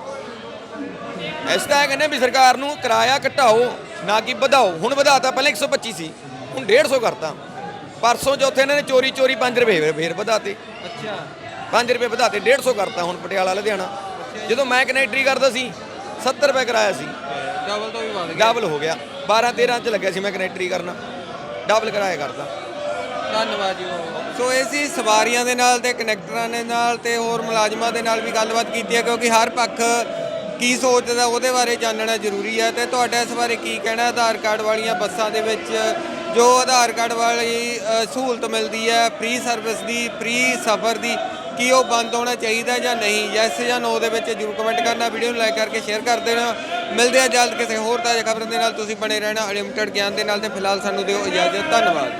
ਇਸ ਤਰ੍ਹਾਂ ਕਹਿੰਦੇ ਵੀ ਸਰਕਾਰ ਨੂੰ ਕਿਰਾਇਆ ਘਟਾਓ ਨਾ ਕਿ ਵਧਾਓ। ਹੁਣ ਵਧਾਤਾ ਪਹਿਲਾਂ 125 ਸੀ ਹੁਣ 150 ਕਰਤਾ। ਪਰਸੋਂ ਚੌਥੇ ਇਹਨਾਂ ਨੇ ਚੋਰੀ ਚੋਰੀ 5 ਰੁਪਏ ਫੇਰ- ਫੇਰ ਵਧਾਤੇ। ਅੱਛਾ। 5 ਰੁਪਏ ਵਧਾਤੇ 150 ਕਰਤਾ ਹੁਣ ਪਟਿਆਲਾ ਲੁਧਿਆਣਾ। ਜਦੋਂ ਮੈਂ ਕਨੈਕਟਰੀ ਕਰਦਾ ਸੀ 70 ਰੁਪਏ ਕਰਾਇਆ ਸੀ। ਡਬਲ ਤੋਂ ਵੀ ਵੱਧ ਗਿਆ। ਡਬਲ ਹੋ ਗਿਆ। 12 13 ਚ ਲੱਗਿਆ ਸੀ ਮੈਂ ਕਨੈਕਟਰੀ ਕਰਨਾ। ਡਬਲ ਕਰਾਇਆ ਕਰਦਾ ਧੰਨਵਾਦ ਜੀ। ਸੋ ਇਹ ਸੀ ਸਵਾਰੀਆਂ ਦੇ ਨਾਲ ਤੇ ਕਨੈਕਟਰਾਂ ਦੇ ਨਾਲ ਤੇ ਹੋਰ ਮੁਲਾਜ਼ਮਾਂ ਦੇ ਨਾਲ ਵੀ ਗੱਲਬਾਤ ਕੀਤੀ ਹੈ ਕਿਉਂਕਿ ਹਰ ਪੱਖ ਕੀ ਸੋਚਦਾ ਉਹਦੇ ਬਾਰੇ ਜਾਣਨਾ ਜ਼ਰੂਰੀ ਹੈ ਤੇ ਤੁਹਾਡਾ ਇਸ ਬਾਰੇ ਕੀ ਕਹਿਣਾ? ਆਧਾਰ ਕਾਰਡ ਵਾਲੀਆਂ ਬੱਸਾਂ ਦੇ ਵਿੱਚ ਜੋ ਆਧਾਰ ਕਾਰਡ ਵਾਲੀ ਸਹੂਲਤ ਮਿਲਦੀ ਹੈ ਫ੍ਰੀ ਸਰਵਿਸ ਦੀ ਫ੍ਰੀ ਸਫ਼ਰ ਦੀ ਕੀ ਉਹ ਬੰਦ ਹੋਣਾ ਚਾਹੀਦਾ ਜਾਂ ਨਹੀਂ। ਯੈਸ ਜਾਂ ਨੋ ਦੇ ਵਿੱਚ ਜਰੂਰ ਕਮੈਂਟ ਕਰਨਾ ਵੀਡੀਓ ਨੂੰ ਲਾਈਕ ਕਰਕੇ ਸ਼ੇਅਰ ਕਰ ਦੇਣਾ। ਮਿਲਦੇ ਆ ਜਲਦ ਕਿਸੇ ਹੋਰ ਤਾਜ਼ਾ ਖਬਰ ਦੇ ਨਾਲ। ਤੁਸੀਂ ਬਣੇ ਰਹਿਣਾ ਅਨਲਿਮਟਿਡ ਗਿਆਨ ਦੇ ਨਾਲ ਤੇ ਫਿਲਹਾਲ ਸਾਨੂੰ ਦਿਓ ਇਜਾਜ਼ਤ। ਧੰਨਵਾਦ।